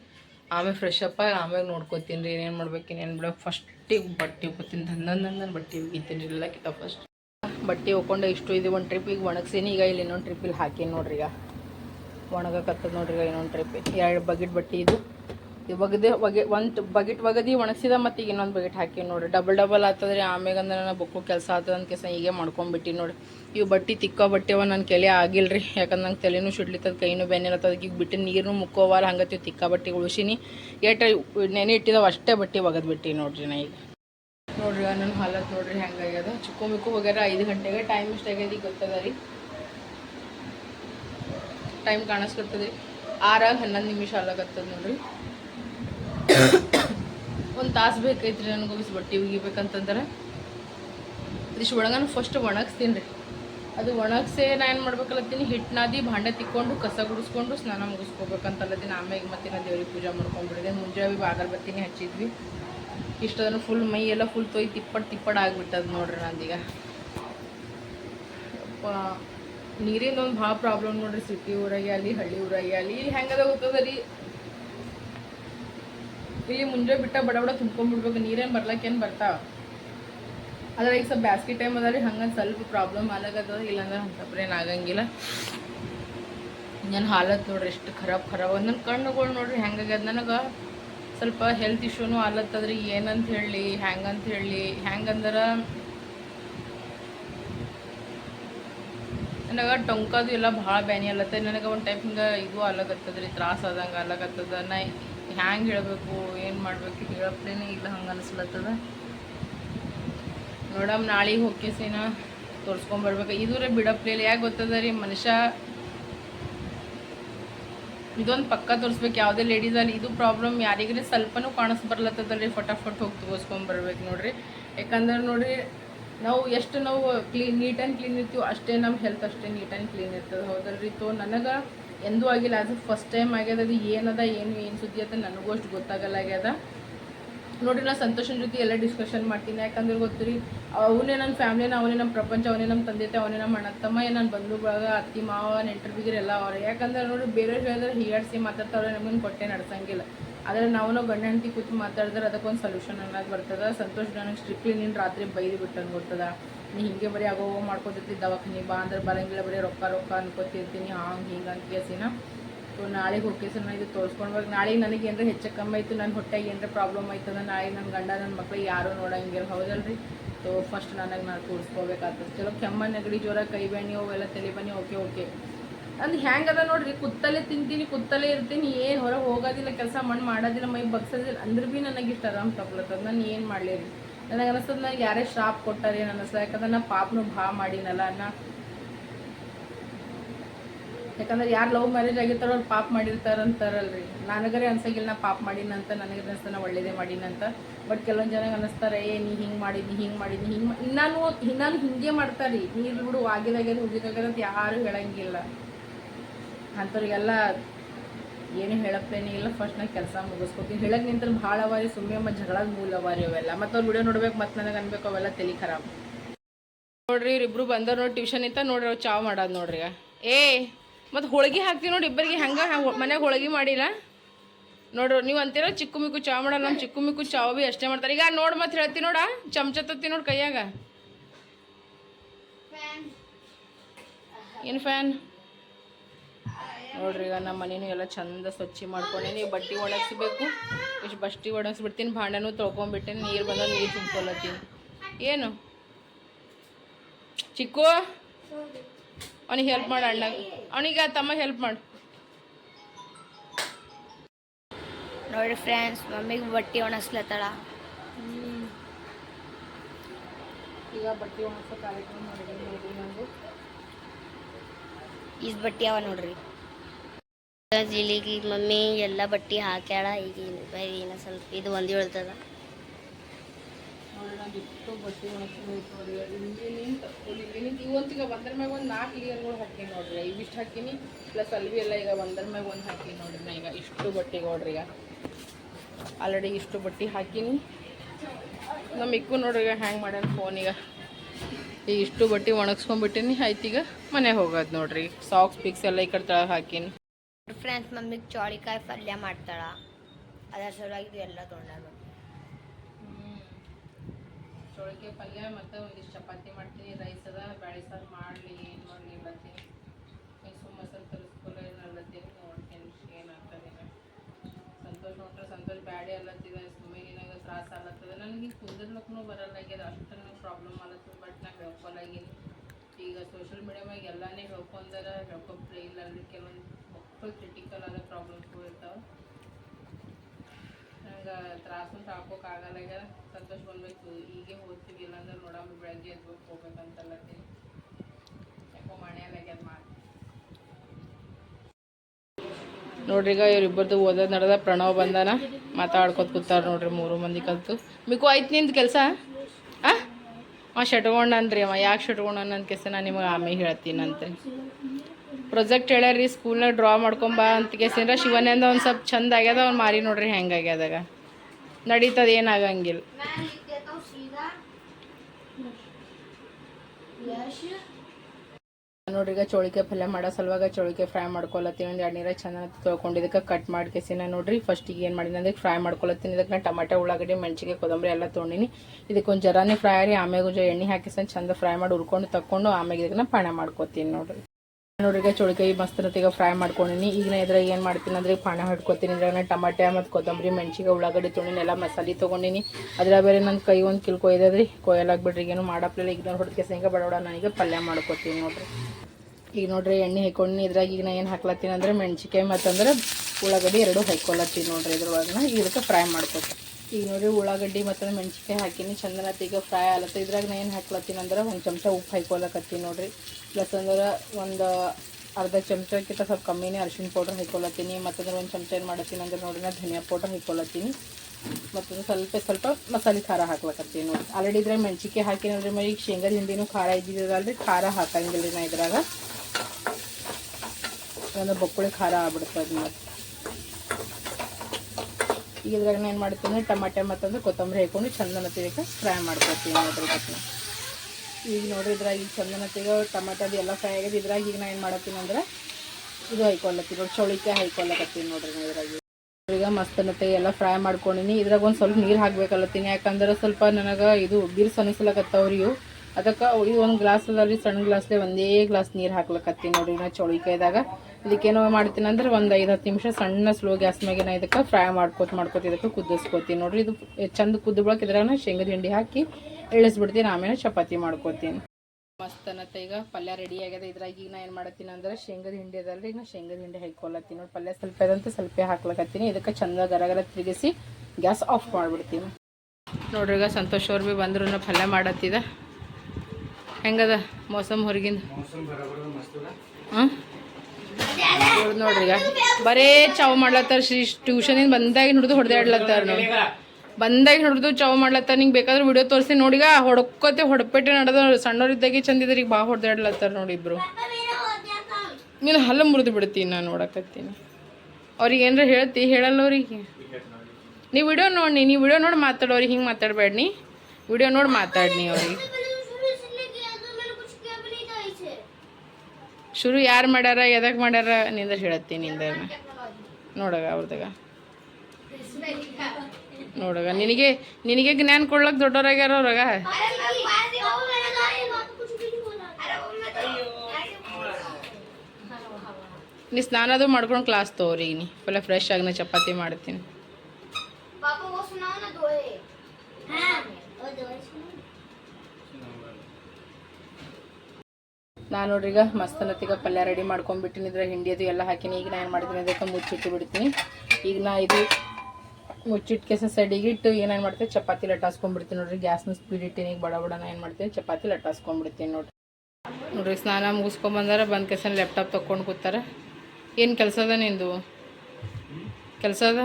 ಆಮೇಲೆ ಫ್ರೆಶ್ ಅಪ್ ಆಗಿ ಆಮ್ಯಾಗ ನೋಡ್ಕೋತೀನಿ ರೀ, ಏನೇನು ಮಾಡ್ಬೇಕು, ಏನೇನು ಬಿಡೋಕೆ ಫಸ್ಟಿಗೆ ಬಟ್ಟೆ ಒಗ್ಕೋತೀನಿ ನನ್ನ ಬಟ್ಟೆ ಒಗಿತೀನಿ ರೀ ಎಲ್ಲಕ್ಕಿಂತ ಫಸ್ಟ್ ಬಟ್ಟೆ ಒಕ್ಕೊಂಡು ಇಷ್ಟು ಇದು ಒಂದು ಟ್ರಿಪ್ಪಿಗೆ ಒಣಗ್ಸೀನಿ, ಈಗ ಇಲ್ಲಿ ಇನ್ನೊಂದು ಟ್ರಿಪ್ಪಿಗೆ ಹಾಕೀನಿ ನೋಡ್ರಿ ಈಗ. ಒಣಗಕತ್ತದ ನೋಡ್ರಿ ಈಗ ಇನ್ನೊಂದು ಟ್ರಿಪ್ ಎರಡು ಬಗೆಟ್ ಬಟ್ಟೆ ಇದು. ಒಗದೆ ಒಗೆ ಒಂದು ಬಕೆಟ್ ಒಗದಿ ಒಣಗಿಸಿದ ಮತ್ತು ಈಗ ಇನ್ನೊಂದು ಬಕೆಟ್ ಹಾಕಿ ನೋಡ್ರಿ. ಡಬಲ್ ಡಬಲ್ ಆಗ್ತದ್ರಿ ಆಮ್ಯಾಗ ಅಂದ್ರೆ ನಾನು ಬುಕ್ಕು ಕೆಲಸ ಆಗ್ತದ ಅಂತ ಕೆಲಸ ಹೀಗೆ ಮಾಡ್ಕೊಂಬಿಟ್ಟು ನೋಡಿ ಇವು ಬಟ್ಟೆ ತಿಕ್ಕೋ ಬಟ್ಟೆವ ನನ್ನ ಕೆಲೆ ಆಗಿಲ್ರಿ. ಯಾಕಂದ್ರೆ ನಂಗೆ ತಲೆನೂ ಸುಡ್ಲಿತ್ತದ ಕೈನೂ ಬೆನ್ನಿರತ್ತದ ಈಗ ಬಿಟ್ಟು ನೀರು ಮುಕ್ಕೋವಾರ ಹಂಗತ್ತೀವಿ ತಿಕ್ಕ ಬಟ್ಟೆ ಉಳಿಸಿನಿ. ಏಟ ನೆನೆ ಇಟ್ಟಿದಾವ ಅಷ್ಟೇ ಬಟ್ಟೆ ಒಗದ್ಬಿಟ್ಟು ನೋಡ್ರಿ ನಾ ಈಗ. ನೋಡ್ರಿ ನನ್ನ ಹಾಲತ್ ನೋಡ್ರಿ ಹೆಂಗಾಗ್ಯದ ಚಿಕ್ಕು ಮಿಕ್ಕು ಹೋಗ್ಯಾರ, ಐದು ಗಂಟೆಗೆ ಟೈಮ್ ಎಷ್ಟಾಗ್ಯದ ಈಗ ಗೊತ್ತದ ರೀ ಟೈಮ್ ಕಾಣಿಸ್ಕೊತದ್ರಿ ಆರಾಗ ಹನ್ನೊಂದು ನಿಮಿಷ ಅಲ್ಲಾಗತ್ತದ ನೋಡ್ರಿ. ಒಂದು ತಾಸು ಬೇಕೈತ್ರಿ ನನಗೆ ಬಿಸಿ ಬಟ್ಟೆ ಒಗಿಬೇಕಂತಂದ್ರೆ ಇಷ್ಟು ಒಣಗನ ಫಸ್ಟ್ ಒಣಗಿಸ್ತೀನಿ ರೀ ಅದು ಒಣಗಿಸಿ ನಾ ಏನು ಮಾಡ್ಬೇಕಲ್ಲತ್ತೀನಿ ಹಿಟ್ಟು ನಾದಿ ಭಾಂಡೆ ತಿಕ್ಕೊಂಡು, ಕಸ ಗುಡಿಸ್ಕೊಂಡು, ಸ್ನಾನ ಮುಗಿಸ್ಕೋಬೇಕಂತಲ್ಲತ್ತೀನಿ ಆಮೇಲೆ ಮತ್ತೆ ನಾ ದೇವ್ರಿಗೆ ಪೂಜೆ ಮಾಡ್ಕೊಂಡ್ಬಿಡಿದೆ ಮುಂಜಾನೆ ಬಾಗಲ್ ಬತ್ತಿನಿ ಹಚ್ಚಿದ್ವಿ. ಇಷ್ಟದನ್ನು ಫುಲ್ ಮೈ ಎಲ್ಲ ಫುಲ್ ತೊಯ್ ತಿಪ್ಪಡ್ ತಿಪ್ಪಡ್ ಆಗ್ಬಿಟ್ಟದ ನೋಡ್ರಿ ನಂದೀಗ ನೀರಿನ ಒಂದು ಭಾಳ ಪ್ರಾಬ್ಲಮ್ ನೋಡ್ರಿ ಸಿಟಿ ಊರಾಗೆ ಅಲ್ಲಿ ಹಳ್ಳಿ ಊರಾಗೆ ಅಲ್ಲಿ ಇಲ್ಲಿ ಹೆಂಗದ ಗೊತ್ತದ ರೀ ಇಲ್ಲಿ ಮುಂಜೆ ಬಿಟ್ಟ ಬಡ ಬಡ ತುಂಬ್ಕೊಂಡ್ಬಿಡ್ಬೇಕು ನೀರೇನು ಬರ್ಲಕ್ಕೇನು ಬರ್ತಾವ? ಆದ್ರೆ ಈಗ ಸ್ವಲ್ಪ ಬ್ಯಾಸ್ಗಿ ಟೈಮ್ ಅದ ರೀ ಸ್ವಲ್ಪ ಪ್ರಾಬ್ಲಮ್ ಆಗದ ಇಲ್ಲಾಂದ್ರೆ ಅಂತಪ್ರೇನು ಆಗಂಗಿಲ್ಲ. ನನ್ನ ಹಾಲತ್ ನೋಡ್ರಿ ಎಷ್ಟು ಖರಾಬ್ ಖರಾಬ್. ನನ್ನ ಕಣ್ಣುಗಳು ನೋಡ್ರಿ ಹೆಂಗಾಗ್ಯದ ನನಗೆ. ಸ್ವಲ್ಪ ಹೆಲ್ತ್ ಇಶ್ಯೂನು ಆಲತ್ತದ್ರಿ ಏನಂತ ಹೇಳಿ ಹ್ಯಾಂಗಂತ ಹೇಳಿ ಹ್ಯಾಂಗಂದ್ರೆ ನನಗೆ ಟೊಂಕದು ಎಲ್ಲ ಭಾಳ ಬ್ಯಾನಿ ಅಲ್ಲತ್ತ ನನಗೆ ಒಂದು ಟೈಪ್ ಹಿಂಗೆ ಇದು ಅಲಗತ್ತದ್ರಿ, ತ್ರಾಸ ಆದಂಗೆ ಅಲಗತ್ತದ, ನಾ ಹ್ಯಾಂಗೆ ಹೇಳಬೇಕು, ಏನು ಮಾಡಬೇಕು ಹೇಳಪ್ಲೇನೆ ಇಲ್ಲ ಹಂಗೆ ಅನಿಸ್ಲತ್ತದ. ನೋಡಮ್ ನಾಳೆಗೆ ಹೋಗ್ಕೇಸಿನ ತೋರಿಸ್ಕೊಂಬರ್ಬೇಕು. ಇದು ರೀ ಬಿಡಪ್ಲೇಲಿ ಯಾಕೆ ಗೊತ್ತದ ರೀ, ಮನುಷ್ಯ ಇದೊಂದು ಪಕ್ಕ ತೋರಿಸ್ಬೇಕು. ಯಾವುದೇ ಲೇಡೀಸ್ ಅಲ್ಲಿ ಇದು ಪ್ರಾಬ್ಲಮ್ ಯಾರಿಗ್ರಿ ಸ್ವಲ್ಪನೂ ಕಾಣಿಸ್ ಬರ್ಲತ್ತದಲ್ರಿ ಫಟಾಫಟ್ ಹೋಗಿ ತೋರಿಸ್ಕೊಂಬರ್ಬೇಕು ನೋಡ್ರಿ. ಯಾಕಂದ್ರೆ ನೋಡ್ರಿ, ನಾವು ಎಷ್ಟು ನಾವು ಕ್ಲೀನ್ ನೀಟ್ ಆ್ಯಂಡ್ ಕ್ಲೀನ್ ಇರ್ತೀವಿ ಅಷ್ಟೇ ನಮ್ಮ ಹೆಲ್ತ್ ಅಷ್ಟೇ ನೀಟ್ ಆ್ಯಂಡ್ ಕ್ಲೀನ್ ಇರ್ತದೆ. ಹೌದಲ್ರಿ ತೋ, ನನಗೆ ಎಂದೂ ಆಗಿಲ್ಲ. ಅದು ಫಸ್ಟ್ ಟೈಮ್ ಆಗ್ಯದ, ಅದು ಏನದ, ಏನು ಏನು ಸುದ್ದಿ ಅಂತ ನನಗೂ ಅಷ್ಟು ಗೊತ್ತಾಗಲ್ಲ ಆಗ್ಯದ ನೋಡ್ರಿ, ನಾ ಸಂತೋಷನ ಜೊತೆ ಎಲ್ಲ ಡಿಸ್ಕಷನ್ ಮಾಡ್ತೀನಿ. ಯಾಕಂದ್ರೆ ಗೊತ್ತು ರೀ ಅವನೇ ನನ್ನ ಫ್ಯಾಮಿಲಿನ ಅವನೇ ನಮ್ಮ ಪ್ರಪಂಚ, ಅವನೇ ನಮ್ಮ ತಂದೆ, ತಾಯಿ, ಅವನೇ ನಮ್ಮ ಅಣ್ಣ ನನ್ನ ಬಂಧು ಬಳಗ ಅತ್ತಿ, ಮಾವ ನೆಂಟರು ಎಲ್ಲ ಅವ್ರೆ. ಯಾಕಂದ್ರೆ ನೋಡಿ ಬೇರೆ ಹೇಳಿದ್ರೆ ಹೀಯಾಡ್ಸಿ ಮಾತಾಡ್ತಾವ್ರೆ ನಮಗೇನು ಕೊಟ್ಟೆ ನಡ್ಸಂಗಿಲ್ಲ. ಆದರೆ ನಾವು ನಾವು ಗಂಡ, ಹೆಂಡತಿ ಕೂತು ಮಾತಾಡಿದ್ರೆ ಅದಕ್ಕೊಂದು ಸೊಲ್ಯೂಷನ್ ಅನ್ನೋದು ಬರ್ತದೆ. ಸಂತೋಷ ನನಗೆ ಸ್ಟ್ರಿಕ್ಟ್ಲಿ ನೀನು ರಾತ್ರಿ ಬೈದು ಬಿಟ್ಟಂಗೆ ಗೊತ್ತದ. ನೀ ಹಿಂಗೆ ಬರೀ ಆಗೋ ಮಾಡ್ಕೊತಿರ್ತಿ ದವಾಖಾನೆ ಬಾ, ಅಂದ್ರೆ ಬರಂಗಿಲ್ಲ, ಬರೀ ರೊಕ್ಕ ರೊಕ್ಕ ಅನ್ಕೋತಿರ್ತೀನಿ, ಹಾಂಗೆ, ಹಿಂಗೆ ಅಂತ ಕೇಸಿನ ಸೊ ನಾಳೆಗೆ ಹೋಗಿ ಸರ್, ನಾನು ಇದು ತೋರಿಸ್ಕೊಂಡ್ಬಾಗ ನಾಳೆಗೆ ನನಗೆ ಏನಾರ ಹೆಚ್ಚು ಕಮ್ಮಿ ಆಯಿತು ನನ್ನ ಹೊಟ್ಟೆಗೆ ಏನರ ಪ್ರಾಬ್ಲಮ್ ಆಯ್ತದ ನಾಳೆ ನನ್ನ ಗಂಡ ನನ್ನ ಮಕ್ಳಿಗೆ ಯಾರೂ ನೋಡಂಗಿಲ್ಲ ಹೌದಲ್ರಿ? ಸೊ ಫಸ್ಟ್ ನನಗೆ ನಾನು ತೋರಿಸ್ಕೋಬೇಕಾಗ್ತದೆ. ಚಲೋ ಕೆಮ್ಮ, ನೆಗಡಿ, ಜ್ವರ, ಕೈ ಬೇಣಿ ಅವೆಲ್ಲ ತಲೆ ಬನ್ನಿ ಓಕೆ ಓಕೆ. ಅಂದ್ರೆ ಹೆಂಗದ ನೋಡ್ರಿ ಕುತ್ತಲೇ ತಿಂತೀನಿ ಕುತ್ತಲೇ ಇರ್ತೀನಿ, ಏನು ಹೊರಗೆ ಹೋಗೋದಿಲ್ಲ, ಕೆಲಸ ಮಣ್ಣು ಮಾಡೋದಿಲ್ಲ, ಮೈ ಬಗ್ಸೋದಿಲ್ಲ, ಅಂದ್ರೆ ಭೀ ನನಗೆ ಇಷ್ಟ ಆರಾಮ್ ತಗೊಳತ್ತದ ನಾನು ಏನು ಮಾಡಲಿ ನನಗೆ ಅನಿಸ್ತದ ನನಗೆ ಯಾರೇ ಶಾಪ್ ಕೊಟ್ಟಾರೆ ಏನು ಅನಿಸ್ತದ ಯಾಕಂದ್ರೆ ನಾ ಪಾಪನು ಭಾಳ ಮಾಡಿನಲ್ಲ, ನಾ ಯಾಕಂದ್ರೆ ಯಾರು ಲವ್ ಮ್ಯಾರೇಜ್ ಆಗಿರ್ತಾರೋ ಅವ್ರು ಪಾಪ ಮಾಡಿರ್ತಾರ ಅಂತಾರಲ್ರಿ ನನಗರೆ ಅನ್ಸಂಗಿಲ್ಲ, ನಾ ಪಾಪ ಅಂತ ನನಗೆ ಅನಿಸ್ತಾನ ನಾ ಒಳ್ಳೇದೇ ಮಾಡೀನಂತ ಬಟ್ ಕೆಲವೊಂದು ಜನ ಅನಿಸ್ತಾರೆ, ಏ, ನೀ ಹಿಂಗೆ ಮಾಡಿದ್ನಿ ಹಿಂಗೆ ಮಾಡಿದ್ನಿ ಹಿಂಗೆ ಇನ್ನಾನು ಇನ್ನಾನು ಹಿಂಗೆ ಮಾಡ್ತಾರೆ. ನೀರು ಬಿಡು ಆಗಿದಾಗ್ಯದ ಹುಗಿದಾಗ್ಯದ ಅಂತ ಯಾರು ಹೇಳಂಗಿಲ್ಲ. ಅಂಥವ್ರಿಗೆಲ್ಲ ಏನು ಹೇಳಪ್ಪೇನೇ ಇಲ್ಲ ಫಸ್ಟ್ ನಾ ಕೆಲಸ ಮುಗಿಸ್ಕೊತೀನಿ. ಹೇಳಕ್ ನಿಂತಲ್ಲಿ ಭಾಳ ಅವಾರಿ ಸುಮ್ಮನೆ ಮತ್ತು ಜಗಳದ ಮೂಲ ಅವಾರಿ ಅವೆಲ್ಲ. ಮತ್ತು ಅವ್ರು ವಿಡಿಯೋ ನೋಡ್ಬೇಕು, ಮತ್ತು ನನಗೆ ಅನ್ಬೇಕು ಅವೆಲ್ಲ ತಲೆ ಖರಾಬ್. ನೋಡ್ರಿ, ಇವ್ರಿಬ್ರು ಬಂದವ್ರು ನೋಡಿ ಟ್ಯೂಷನ್ ಇಂತ ನೋಡ್ರಿ, ಅವ್ರು ಚಾವ್ ಮಾಡೋದು ನೋಡ್ರಿ. ಏ ಮತ್ತು ಹೋಳಿಗೆ ಹಾಕ್ತೀವಿ ನೋಡಿ ಇಬ್ಬರಿಗೆ ಹೆಂಗೆ ಮನೆಗೆ ಹೋಳಿಗೆ ಮಾಡಿಲ್ಲ. ನೋಡ್ರಿ ನೀವು ಅಂತೀರ ಚಿಕ್ಕು ಮಿಕ್ಕು ಚಾ ಮಾಡಲ್ಲ ನಮ್ಮ ಚಿಕ್ಕು ಮಿಕ್ಕು ಚಾವು ಭೀ ಅಷ್ಟೇ ಮಾಡ್ತಾರೆ. ಈಗ ನೋಡಿ ಮತ್ತೆ ಹೇಳ್ತೀನಿ ನೋಡ, ಚಮಚ ತತ್ತಿ ನೋಡಿ ಕೈಯಾಗ. ಏನು ಫ್ಯಾನ್? ನೋಡ್ರಿ, ಈಗ ನಮ್ಮ ಮನೇನು ಎಲ್ಲ ಚಂದ ಸ್ವಚ್ಛ ಮಾಡ್ಕೊಂಡೇನಿ ಬಟ್ಟೆ ಒಣಗಿಸ್ಬೇಕು. ಇಷ್ಟು ಬಟ್ಟೆ ಒಣಗಿಸ್ಬಿಡ್ತೀನಿ, ಭಾಂಡೆನೂ ತೊಳ್ಕೊಂಬಿಟ್ಟೇನಿ, ನೀರು ಬಂದ ನೀರು ತುಂಬ್ಕೊಳತ್ತೀನಿ. ಏನು? ಚಿಕ್ಕು? ಅವನಿಗೆ ಹೆಲ್ಪ್ ಮಾಡು ಅಣ್ಣ ಅವನಿಗೆ ತಮ್ಮ ಹೆಲ್ಪ್ ಮಾಡು. ನೋಡಿ ಫ್ರೆಂಡ್ಸ್ ಮಮ್ಮಿಗೆ ಬಟ್ಟೆ ಒಣಸ್ಲತ್ತಾಳ. ಈಗ ಬಟ್ಟೆ ಒಣಸೋ ಕಾರ್ಯಕ್ರಮ ಮಾಡಿದ್ದೀನಿ ನೋಡ್ರಿ ನಂದು. ಈಸ್ ಬಟ್ಟೆ ಅವ ನೋಡ್ರಿ. ಇಲ್ಲಿಗೆ ಈಗ ಮಮ್ಮಿ ಎಲ್ಲ ಬಟ್ಟೆ ಹಾಕ್ಯಾಳ ಈಗ ಬರೀ ಇನ್ನ ಸ್ವಲ್ಪ ಇದು ಒಂದು ಹೇಳ್ತದ ಇಷ್ಟು ಬಟ್ಟೆ ಒಣಗಿಸ್ಬೇಕು ನೋಡಿ ಇಲ್ಲಿ ನಿಂತು ಇಲ್ಲಿ ನಿಂತು ಇವಂತೀಗ ಒಂದರ ಮ್ಯಾಗ ಒಂದು ನಾಲ್ಕು ಇಯರ್ಗಳು ಹಾಕೀನಿ ನೋಡ್ರಿ. ಇವಿಷ್ಟು ಹಾಕೀನಿ ಪ್ಲಸ್ ಅಲ್ವಿ ಎಲ್ಲ ಈಗ ಒಂದರ ಮ್ಯಾಗ ಒಂದು ಹಾಕೀನಿ ನೋಡ್ರಿ ನಾ ಈಗ ಇಷ್ಟು ಬಟ್ಟೆ ನೋಡ್ರಿ ಈಗ. ಆಲ್ರೆಡಿ ಇಷ್ಟು ಬಟ್ಟೆ ಹಾಕೀನಿ. ನಮ್ಮ ಇಕ್ಕು ನೋಡ್ರಿ ಈಗ ಹ್ಯಾಂಗ್ ಮಾಡ್ಯಾನ ಫೋನ್ ಈಗ. ಇಷ್ಟು ಬಟ್ಟೆ ಒಣಗಿಸ್ಕೊಂಡ್ಬಿಟ್ಟಿನಿ, ಆಯ್ತು ಈಗ ಮನೆಗೆ ಹೋಗೋದು ನೋಡ್ರಿ. ಸಾಕ್ಸ್ ಪಿಕ್ಸ್ ಎಲ್ಲ ಈ ಕಡೆ ಹಾಕಿನಿ ಹಾಕೀನಿ. ಫ್ರೆಂಡ್ಸ್ ಮಮ್ಮಿಗೆ ಚೌಳಿಕಾಯಿ ಪಲ್ಯ ಮಾಡ್ತಾಳ. ಅದರ ಸಲುವಾಗಿ ಇದು ಎಲ್ಲ ತೊಗೊಂಡ ಚೋಳಿಕೆ ಪಲ್ಯ ಮತ್ತು ಒಂದಿಷ್ಟು ಚಪಾತಿ ಮಾಡ್ತೀನಿ. ರೈಸ್ ಅದ, ಬ್ಯಾಳೆ ಸಾರು ಮಾಡಲಿ, ಏನು ಮಾಡಲಿ ಬರ್ತೀನಿ ಸುಮ್ಮ ಮೊಸರು ತರಿಸ್ಕೊಳ್ಳೋ ಏನು ಅಲ್ಲತ್ತೀನಿ ನೋಡ್ತೀನಿ ಏನಾಗ್ತದೆ ಸಂತೋಷ ನೋಟ್ರೆ ಸಂತೋಷ ಬ್ಯಾಡಿ ಅಲ್ಲತ್ತಿದೆ ಸುಮ್ಮನೆ ಏನಾಗ ತ್ರಾಸ ಅಲ್ಲತ್ತದ ನನಗೆ ಕುಂದಿರ್ಲಕ್ಕೂ ಬರಲ್ಲ, ಆಗ್ಯದ. ಅಷ್ಟು ಪ್ರಾಬ್ಲಮ್ ಅಲ್ಲತ್ತದ ಬಟ್ ನಾನು ಹೇಳ್ಕೊಲಾಗೀನಿ ಈಗ ಸೋಷಿಯಲ್ ಮೀಡಿಯಾಮಾಗ ಎಲ್ಲನೇ ಹೇಳ್ಕೊಂಡಾರ ಹೇಳ್ಕೊಬ್ರೆ ಇಲ್ಲ. ಅಂದ್ರೆ ಕೆಲವೊಂದು ಮಕ್ಕಳು ಕ್ರಿಟಿಕಲ್ ಆದ ಪ್ರಾಬ್ಲಮ್ಸ್ಗಳು ಇರ್ತಾವೆ. ನಂಗೆ ತ್ರಾಸು ತಾಕೋಕ್ಕಾಗಲ್ಲ ಈಗ ಸಂತೋಷ ಬಂದ್ಬೇಕು ಹೀಗೆ ಹೋಗ್ತೀವಿ ಇಲ್ಲಾಂದ್ರೆ ನೋಡಮ್ಮ ಬೆಳಗ್ಗೆ ಎದ್ದು ಹೋಗ್ಬೇಕಂತಲ್ಲತ್ತೀನಿ ಯಾಕೋ ಮನೆಯಲ್ಲಾಗ್ಯದ ಮಾಡಿ ನೋಡ್ರಿ ಈಗ ಇವ್ರಿಬ್ಬರದು ಓದೋದು ನಡೆದ ಪ್ರಣವ್ ಬಂದಾನ, ಮಾತಾಡ್ಕೊತ ಕೂತಾರ ನೋಡ್ರಿ ಮೂರು ಮಂದಿ ಕಲ್ತು. ಮಿಕು ಆಯ್ತು ನಿಂದು ಕೆಲಸ? ಆ? ಅವ ಶಟ್ಕೊಂಡನ್ರಿ ಅವ ಯಾಕೆ ಶಟ್ಕೊಂಡನ ಅಂತ ಕೆಸ ನಾನು ನಿಮಗೆ ಆಮೇಲೆ ಹೇಳ್ತೀನಂತೆ. ಪ್ರೊಜೆಕ್ಟ್ ಹೇಳ್ಯಾರಿ ಸ್ಕೂಲ್ನಾಗ ಡ್ರಾ ಮಾಡ್ಕೊಂಬಾ ಅಂತ ಕೆಸಿನ ಶಿವನಿಂದ ಒಂದು ಸ್ವಲ್ಪ ಚಂದ ಆಗ್ಯದ ಅವ್ನು ಮಾರಿ ನೋಡ್ರಿ ಹೆಂಗೆ ಆಗ್ಯದಾಗ ನಡೀತದೆ ಏನಾಗಂಗಿಲ್ಲ. ನೋಡ್ರಿ ಈಗ ಚೋಳಿಕೆ ಪಲ್ಯ ಮಾಡೋ ಸಲುವಾಗ ಚೋಳಿಕೆ ಫ್ರೈ ಮಾಡ್ಕೊಳತ್ತೀನಿ. ಒಂದು ಎರಡು ನೀರಾಗಿ ಚೆನ್ನಾಗಿ ತೊಳ್ಕೊಂಡು ಇದಕ್ಕೆ ಕಟ್ ಮಾಡ್ಕೇಸಿನ ನೋಡ್ರಿ. ಫಸ್ಟಿಗೆ ಏನು ಮಾಡಿನ ಅದಕ್ಕೆ ಫ್ರೈ ಮಾಡ್ಕೊಳತ್ತೀನಿ. ಇದಕ್ಕೆ ನಾನು ಟಮಾಟೆ ಉಳ್ಳಾಗಡ್ಡಿ ಮೆಣಸಿಗೆ ಕೊತ್ತಂಬರಿ ಎಲ್ಲ ತೊಗೊಂಡಿನಿ ಇದಕ್ಕೆ ಒಂದು ಜರಾನೇ ಫ್ರೈ ಆರಿ ಆಮ್ಯಾಗ ಎಣ್ಣೆ ಹಾಕಿಸನ್ ಚಂದ ಫ್ರೈ ಮಾಡಿ ಹುರ್ಕೊಂಡು ತಕೊಂಡು ಆಮ್ಯಾಗ ಇದಕ್ಕೆ ಪಾಣೆ ಮಾಡ್ಕೊತೀನಿ ನೋಡ್ರಿ. ನೋಡ್ರಿ ಈಗ ಚೌಳಿಕಾಯಿ ಮಸ್ತ್ ಈಗ ಫ್ರೈ ಮಾಡ್ಕೊಂಡಿನಿ. ಈಗ ನಾ ಇದ್ರಾಗ ಏನು ಮಾಡ್ತೀನಿ ಅಂದ್ರೆ ಪಾಣ ಹಿಡ್ಕೊತೀನಿ ಇದ್ರಾಗ ನಾನು ಟಮಾಟೆ, ಮತ್ತು ಕೊತ್ತಂಬರಿ ಮೆಣಸಿಗೆ ಉಳ್ಳಾಗಡ್ಡಿ ಎಲ್ಲ ಮಸಾಲೆ ತೊಗೊಂಡಿನಿ. ಅದ್ರ ಬೇರೆ ನನ್ನ ಕೈ ಒಂದು ಕಿಲ್ ಕೊಯ್ದದ್ರಿ. ಕೊಯ್ಯಲಾಗ ಬಿಡ್ರಿ ಏನು ಮಾಡಪ್ಲಿಲ್ಲ. ಈಗ ನೋಡಿ ಹೊಡ್ಕೆ ಸಂಗ ಬಡವಡ ನನಗೆ ಪಲ್ಯ ಮಾಡ್ಕೊತೀನಿ ನೋಡ್ರಿ. ಈಗ ನೋಡ್ರಿ, ಎಣ್ಣೆ ಹಾಕೊಂಡಿನಿ. ಇದ್ರಾಗ ಈಗ ನಾ ಏನು ಹಾಕ್ಲತ್ತೀನಿ ಅಂದ್ರೆ ಮೆಣಸಿಕಾಯಿ ಮತ್ತಂದ್ರೆ ಉಳ್ಳಾಗಡ್ಡಿ ಎರಡು ಹಾಕ್ಕೊಳತ್ತೀನಿ ನೋಡ್ರಿ ಇದ್ರೊಳಗೆ ಇದಕ್ಕೆ ಫ್ರೈ ಮಾಡ್ಕೊತ ಈಗ ನೋಡಿರಿ ಉಳ್ಳಾಗಡ್ಡಿ ಮತ್ತು ಮೆಣಸಿಕಾಯಿ ಹಾಕಿನಿ. ಚಂದನತ್ತ ಈಗ ಫ್ರೈ ಆಲತ್ತ. ಇದ್ರಾಗ ನಾನು ಏನು ಹಾಕ್ಲತ್ತೀನಿ ಅಂದ್ರೆ ಒಂದು ಚಮಚ ಉಪ್ಪು ಹಾಕ್ಕೊಳಕತ್ತೀನಿ ನೋಡಿರಿ. ಪ್ಲಸ್ ಅಂದ್ರೆ ಒಂದು ಅರ್ಧ ಚಮಚಕ್ಕಿಂತ ಸ್ವಲ್ಪ ಕಮ್ಮಿನೇ ಅರ್ಶಿನ ಪೌಡ್ರ್ ಹಾಕ್ಕೊಳತ್ತೀನಿ ಮತ್ತಂದ್ರೆ ಒಂದು ಚಮಚ ಏನು ಮಾಡತ್ತೀನಿ ಅಂದ್ರೆ ನೋಡಿ ನಾ ಧನಿಯಾ ಪೌಡ್ರ್ ಹಾಕೊಳತ್ತೀನಿ ಮತ್ತೊಂದು ಸ್ವಲ್ಪ ಸ್ವಲ್ಪ ಮಸಾಲೆ ಖಾರ ಹಾಕ್ಲಕತ್ತೀನಿ ನೋಡಿ ಆಲ್ರೆಡಿ ಇದ್ರಾಗ ಮೆಣಸಿಗೆ ಹಾಕಿ ಮರಿ ಈಗ ಶೇಂಗಾದ ಹಿಂದಿನೂ ಖಾರ ಇದ್ದಿದ್ದಲ್ರಿ. ಖಾರ ಹಾಕಂಗಿಲ್ಲ ರೀ ನಾ ಇದ್ರಾಗ. ಒಂದು ಬೊಕ್ಕುಳಿ ಖಾರ ಆಗ್ಬಿಡ್ತದೆ ಮತ್ತೆ. ಇದ್ರಾಗ ಏನು ಮಾಡ್ತೀನಿ, ಟಮಾಟೆ ಮತ್ತಂದ್ರೆ ಕೊತ್ತಂಬರಿ ಹಾಕೊಂಡು ಚಂದನತ್ತಿಗೆ ಫ್ರೈ ಮಾಡ್ಕೊತೀನಿ ನೋಡ್ರಿ ಬಗ್ಗೆ ಈಗ ನೋಡ್ರಿ ಇದ್ರಾಗ ಈಗ ಚಂದನತ್ತಿಗೆ ಟಮಾಟೆ ಅದು ಎಲ್ಲ ಫ್ರೈ ಆಗಿದೆ. ಇದ್ರಾಗ ಈಗ ನಾನು ಏನು ಮಾಡತ್ತೀನಿ ಅಂದ್ರೆ ಇದು ಹೈಕೊಳ್ಳತ್ತೀನಿ ನೋಡಿ ಚೌಳಿಕಾಯಿ ಹಾಕೊಳಕತ್ತೀನಿ ನೋಡ್ರಿ ನಾ ಇದ್ರಾಗ ಈಗ. ಮಸ್ತನತೆ ಎಲ್ಲ ಫ್ರೈ ಮಾಡ್ಕೊಂಡಿನಿ. ಇದ್ರಾಗ ಒಂದು ಸ್ವಲ್ಪ ನೀರು ಹಾಕ್ಬೇಕಲ್ಲತ್ತೀನಿ. ಯಾಕಂದ್ರೆ ಸ್ವಲ್ಪ ನನಗೆ ಇದು ಬಿರ್ಸ್ ಅನಿಸ್ಲಕತ್ತವ್ರಿ ಇವು. ಅದಕ್ಕೆ ಇದು ಒಂದು ಗ್ಲಾಸ್ ಅದಾವ್ರಿ ಸಣ್ಣ ಗ್ಲಾಸ್ಲೆ ಒಂದೇ ಗ್ಲಾಸ್ ನೀರು ಹಾಕ್ಲಕತ್ತೀನಿ ನೋಡ್ರಿ ನಾ ಚೌಳಿಕಾಯ್ದಾಗ. ಇದಕ್ಕೇನೋ ಮಾಡ್ತೀನಿ ಅಂದ್ರೆ ಒಂದು ಐದು ಹತ್ತು ನಿಮಿಷ ಸಣ್ಣ ಸ್ಲೋ ಗ್ಯಾಸ್ ಮ್ಯಾಗೆ ನಾ ಇದಕ್ಕೆ ಫ್ರೈ ಮಾಡ್ಕೋತ ಮಾಡ್ಕೊತ ಇದಕ್ಕೆ ಕುದಿಸ್ಕೊತೀನಿ. ನೋಡ್ರಿ ಇದು ಚಂದ ಕುದ್ದು ಬಳಕ ಇದ್ರಾಗ ಶೇಂಗದ ಹಿಂಡಿ ಹಾಕಿ ಇಳಿಸ್ಬಿಡ್ತೀನಿ ಆಮೇಲೆ ಚಪಾತಿ ಮಾಡ್ಕೊತೀನಿ. ಮಸ್ತ್ ಅನ್ನತ್ತೆ ಈಗ ಪಲ್ಯ ರೆಡಿ ಆಗ್ಯದ. ಇದ್ರಾಗ ಈಗ ನಾ ಏನು ಮಾಡತ್ತೀನಿ ಅಂದ್ರೆ ಶೇಂಗದ ಹಿಂಡಿ ಅದಲ್ರಿ ಈಗ ನಾ ಶೇಂಗದ ಹಿಂಡಿ ಹಾಕೊಳತ್ತೀನಿ ನೋಡಿ ಪಲ್ಯ ಸ್ವಲ್ಪ ಅದಂತ ಸ್ವಲ್ಪ ಹಾಕ್ಲಕತ್ತೀನಿ. ಇದಕ್ಕೆ ಚಂದ ಗರಗರ ತಿರುಗಿಸಿ ಗ್ಯಾಸ್ ಆಫ್ ಮಾಡಿಬಿಡ್ತೀನಿ. ನೋಡ್ರಿ ಈಗ ಸಂತೋಷ್ ಅವ್ರು ಭೀ ಬಂದ್ರು ನಾ ಪಲ್ಯ ಮಾಡತ್ತಿದ. ಹೆಂಗದ ಮೋಸಮ್ ಹೊರಗಿಂದ? ಹಾಂ ನೋಡ್ರಿ ಈಗ. ಬರೇ ಚಾವ್ ಮಾಡ್ಲತ್ತಾರ ಶ್ರೀ ಟ್ಯೂಷನಿಂದ ಬಂದಾಗ ಹಿಡಿದು ಹೊಡೆದಾಡ್ಲತ್ತಾರ ನೋಡಿ. ಬಂದಾಗ ಹಿಡಿದು ಚಾವ್ ಮಾಡ್ಲತ್ತಾರ. ನಿಂಗೆ ಬೇಕಾದ್ರೆ ವಿಡಿಯೋ ತೋರಿಸಿ ನೋಡಿಗ ಹೊಡ್ಕೋತೆ ಹೊಡಪೇಟೆ ನಡೆದ ಸಣ್ಣವ್ರಿದ್ದಾಗೆ ಚಂದಿದ್ರಿ ಈಗ ಭಾಳ ಹೊಡೆದಾಡ್ಲತ್ತಾರ ನೋಡಿ ಇಬ್ರು. ನೀನು ಹಲ್ಲು ಮುರಿದು ಬಿಡ್ತೀನಿ ನಾನು ನೋಡಕತ್ತೀನಿ. ಅವ್ರಿಗೆ ಏನಾರ ಹೇಳ್ತಿ, ಹೇಳಲ್ಲ ಅವ್ರಿಗೆ. ನೀವು ವಿಡಿಯೋ ನೋಡಿ ನೀವು ವಿಡಿಯೋ ನೋಡಿ ಮಾತಾಡು ಅವ್ರಿಗೆ ಹಿಂಗೆ ಮಾತಾಡಬೇಡ ವಿಡಿಯೋ ನೋಡಿ ಮಾತಾಡ್ನಿ ಅವ್ರಿಗೆ. ಶುರು ಯಾರು ಮಾಡ್ಯಾರ ಎದಕ್ಕೆ ಮಾಡ್ಯಾರ ನಿಂದ ಹೇಳತ್ತೀನಿ ನಿಂದ ನೋಡಗ ಅವ್ರದಾಗ ನೋಡಗ. ನಿನಗೆ ನಿನಗೆ ಜ್ಞಾನ ಕೊಡ್ಲಕ್ಕೆ ದೊಡ್ಡವರಾಗ್ಯಾರ ಅವ್ರಾಗ. ನೀ ಸ್ನಾನದು ಮಾಡ್ಕೊಂಡು ಕ್ಲಾಸ್ ತಗೋರಿ ನೀ. ಫುಲ್ಲ ಫ್ರೆಶ್ ಆಗಿ ನಾ ಚಪಾತಿ ಮಾಡ್ತೀನಿ. ನಾನು ನೋಡ್ರಿ ಈಗ ಮಸ್ತ್ ಪಲ್ಯ ರೆಡಿ ಮಾಡ್ಕೊಂಡ್ಬಿಟ್ಟಿನಿ. ಇದ್ರ ಹಿಂಡಿಯದು ಎಲ್ಲ ಹಾಕಿನಿ. ಈಗ ನಾನು ಏನು ಮಾಡಿದ್ದೀನಿ ಅದಕ್ಕೆ ಮುಚ್ಚಿಟ್ಟು ಬಿಡ್ತೀನಿ. ಈಗ ನಾ ಇದು ಮುಚ್ಚಿಟ್ಟು ಕೆಸ ಸೈಡಿಗಿಟ್ಟು ಏನೇನು ಮಾಡ್ತೀನಿ ಚಪಾತಿ ಲಟ್ಟಾಸ್ಕೊಂಡ್ಬಿಡ್ತೀನಿ ನೋಡ್ರಿ. ಗ್ಯಾಸ್ನ ಸ್ಪೀಡ್ ಇಟ್ಟಿನಿ. ಈಗ ಬಡ ಬಡ ನಾ ಏನು ಮಾಡ್ತೀನಿ? ಚಪಾತಿ ಲಟ್ಟಾಸ್ಕೊಂಡ್ಬಿಡ್ತೀನಿ ನೋಡ್ರಿ. ನೋಡ್ರಿ, ಸ್ನಾನ ಮುಗಿಸ್ಕೊಂಬಂದಾರ ಬಂದ ಕೆಸ ಲ್ಯಾಪ್ಟಾಪ್ ತೊಗೊಂಡು ಕೂತಾರ. ಏನು ಕೆಲಸ ಅದ ನಿಂದು? ಕೆಲಸ ಅದ?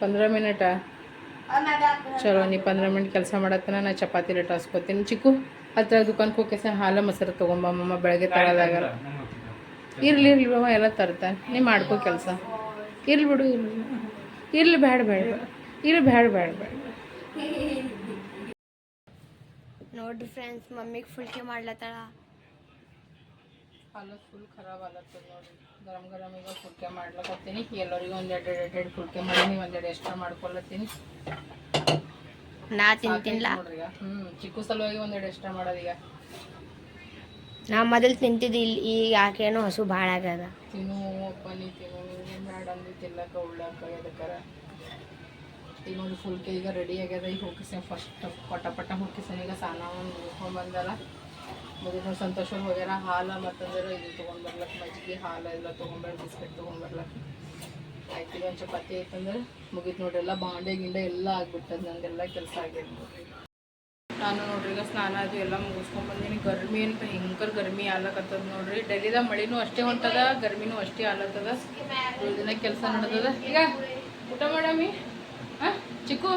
ಪಂದ್ರ ಮಿನಿಟಾ? ಚಲೋ, ನೀ ಪಂದ್ರ ಮಿನಿಟ್ ಕೆಲಸ ಮಾಡತ್ತನ. ನಾ ಚಪಾತಿ ಲಟ್ಟಾಸ್ಕೊತೀನಿ. ಚಿಕ್ಕು ಹತ್ರ ದುಕಾನ್ಗೆ ಹೋಗಿ ಹಾಲು ಮೊಸರು ತೊಗೊಂಬಮ್ಮ ಬೆಳಗ್ಗೆ ತರೋದಾಗಲ್ಲ ಇರ್ಲಿ ಇರ್ಲಿ ಬಾವ ಎಲ್ಲ ತರ್ತಾನೆ ನೀವು ಮಾಡ್ಕೋ ಕೆಲಸ. ಇರ್ಲಿ ಬಿಡು ಇರ್ಲಿ. ಇರ್ಲಿ ಬೇಡ ಬೇಡ ಇರ್ಲಿ ಬೇಡ ಬೇಡ ಬೇಡ ನೋಡ್ರಿ ಫ್ರೆಂಡ್ಸ್ ಮಮ್ಮಿಗೆ ಫುಲ್ಕೆ ಮಾಡ್ಲತ್ತಾಳ. ಹಾಲು ಫುಲ್ ಖರಾಬ್ ಆಗತ್ತದ ನೋಡಿ ಗರಂ ಗರಂ ಈಗ ಫುಲ್ಕೆ ಮಾಡ್ಲಕತ್ತೀನಿ. ಎಲ್ಲರಿಗೂ ಒಂದೆರಡು ಎರಡು ಎರಡು ಫುಲ್ಕೆ ಮಾಡೀನಿ ಒಂದೆರಡು ಎಕ್ಸ್ಟ್ರಾ ಮಾಡ್ಕೊಳತ್ತೀನಿ ನಾ ತಿಂತಿಲ್ಲ. ಹ್ಞೂ ಚಿಕ್ಕು ಸಲುವಾಗಿ ಒಂದೆರಡು ಎಕ್ಸ್ಟ್ರಾ ಮಾಡೋದೀಗ ನಾ ಮೊದಲು ತಿಂತಿದ್ದು ಇಲ್ಲಿ ಈಗ ಯಾಕೇನೋ ಹಸು ಭಾಳ ಆಗ್ಯದ. ತಿನ್ನು ಅಪ್ಪ ನೀ ತಿನ್ನು ನೀನು ಬೇಡ ಅಂದು ತಿಲ್ಲಕ ಉಳ್ಳಾಕ ಎದಕ್ಕರ. ಈಗ ನೋಡಿ ಫುಲ್ಕೆ ಈಗ ರೆಡಿ ಆಗ್ಯದ ಈಗ ಹೋಗಿಸ ಫಸ್ಟ್ ಪಟ ಪಟ ಹೋಗಿಸನ್ ಈಗ ಸ್ನಾನ ಮುಗಿಸ್ಕೊಂಡು ಬಂದಲ್ಲ ಮುಗಿದ ಸಂತೋಷ ಹೋಗ್ಯಾರ ಹಾಲು ಮತ್ತಂದ್ರೆ ಇದು ತೊಗೊಂಡ್ಬರ್ಲಕ್ಕೆ ಮಜ್ಜಿಗೆ ಹಾಲು ಎಲ್ಲ ತೊಗೊಂಬರ್ ಬಿಸ್ಕೆಟ್ ತೊಗೊಂಬರ್ಲಕ್ಕೆ ಆಯ್ತು ಒಂದು ಚಪಾತಿ ಆಯ್ತಂದ್ರೆ ಮುಗಿತು ನೋಡ್ರಿ. ಎಲ್ಲ ಬಾಂಡೆ ಗಿಂಡೆ ಎಲ್ಲ ಆಗ್ಬಿಟ್ಟದ ನಂದೆಲ್ಲ ಕೆಲಸ ಆಗ್ಯದ ನಾನು ನೋಡ್ರಿ, ಈಗ ಸ್ನಾನ ಅದು ಎಲ್ಲ ಮುಗಿಸ್ಕೊಂಡ್ ಬಂದೀನಿ. ಗರ್ಮಿ ಅಂತ ಹೆಂಗರ್ ಗರ್ಮಿ ಆಲಕತ್ತದ ನೋಡ್ರಿ. ಡೆಲ್ಲಿದಾಗ ಮಳಿನೂ ಅಷ್ಟೇ ಹೊಂಟದ, ಗರ್ಮಿನೂ ಅಷ್ಟೇ ಆಲತ್ತದ ದಿನ ಕೆಲಸ ನಡ್ದದ. ಈಗ ಊಟ ಮಾಡಮಿ ಹಾಂ? ಚಿಕ್ಕು,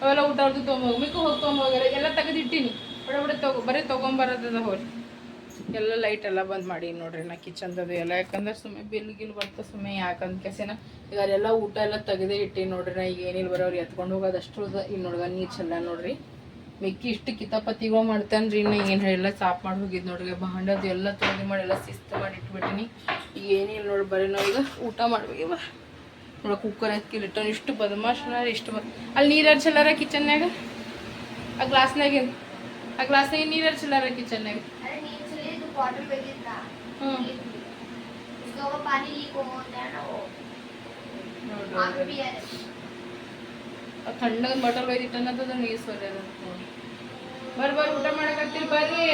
ಅವೆಲ್ಲ ಊಟ ಹೊಡೆದು ತೊಗೊಂಬೋಗಿ ಮಿಕ್ಕು ಹೋಗಿ ತೊಗೊಂಬೋಗ್ಯಾರ ಎಲ್ಲ ತೆಗೆದಿಟ್ಟಿನಿ. ಬಡ ಬಡ ತಗೋ, ಬರೀ ತೊಗೊಂಬರೋದದ ಹೋರಿ. ಎಲ್ಲ ಲೈಟ್ ಎಲ್ಲ ಬಂದ್ ಮಾಡಿ ನೋಡ್ರಿ ನಾ ಕಿಚನ್ ಕಿಚನ್ದದು ಎಲ್ಲ. ಯಾಕಂದ್ರೆ ಸುಮ್ಮನೆ ಬಿಲ್ ಗಿಲ್ ಬರ್ತಾ ಸುಮ್ಮನೆ ಯಾಕಂದ್ ಕೆಸಿನ ಈಗ ಅದೆಲ್ಲ ಊಟ ಎಲ್ಲ ತೆಗೆದೇ ಇಟ್ಟಿ ನೋಡ್ರಿ ನಾ ಈಗ ಏನಿಲ್ಲ ಬರೋರು ಎತ್ಕೊಂಡು ಹೋಗೋದು ಅಷ್ಟು ಇಲ್ಲಿ ನೋಡ್ಗ ನೀರು ಚೆಲ್ಲ ನೋಡ್ರಿ. ಮಿಕ್ಕಿ ಇಷ್ಟು ಕಿತಾಪತಿಗಳು ಮಾಡ್ತಾನ್ರಿ ಇನ್ನು ಏನು ಹೇಳಿಲ್ಲ ಸಾಪ್ ಮಾಡಿ ಹೋಗಿದ್ ನೋಡ್ರಿ. ಭಾಂಡದು ಎಲ್ಲ ತೊಳೆದು ಮಾಡಿ ಎಲ್ಲ ಶಿಸ್ತು ಮಾಡಿ ಇಟ್ಬಿಟ್ಟಿನಿ. ಈಗ ಏನಿಲ್ಲ ನೋಡಿ ಬರೀ ನಾವೀಗ ಊಟ ಮಾಡ್ಬೇಕು ಇವ ನೋಡ ಕುಕ್ಕರ್ ಎತ್ಕಿಲಿಟ್ಟು ಇಷ್ಟು ಬದಮಾಶನ ಇಷ್ಟು ಅಲ್ಲಿ ನೀರು ಹರಿಸಲ್ಲಾರ ಕಿಚನ್ನಾಗ ಆ ಗ್ಲಾಸ್ನಾಗೇನು ಆ ಗ್ಲಾಸ್ನಾಗ ನೀರು ಕಿಚನ್ ಕಿಚನ್ನಾಗ बॉटल बगिता ಹ್ಞೂ उसका वो पानी लीक हो होता है ना वो वहाँ पे भी है ಆ ತಣ್ಣಗ ಬಾಟಲ್ ಒಯ್ದು ಇಟ್ಟನದ ನೀರು ಸೋರ್ಯದ ಬರ್ರಿ ಬರ್ರಿ ಊಟ ಮಾಡಕತ್ತೀರಿ ಬರ್ರಿ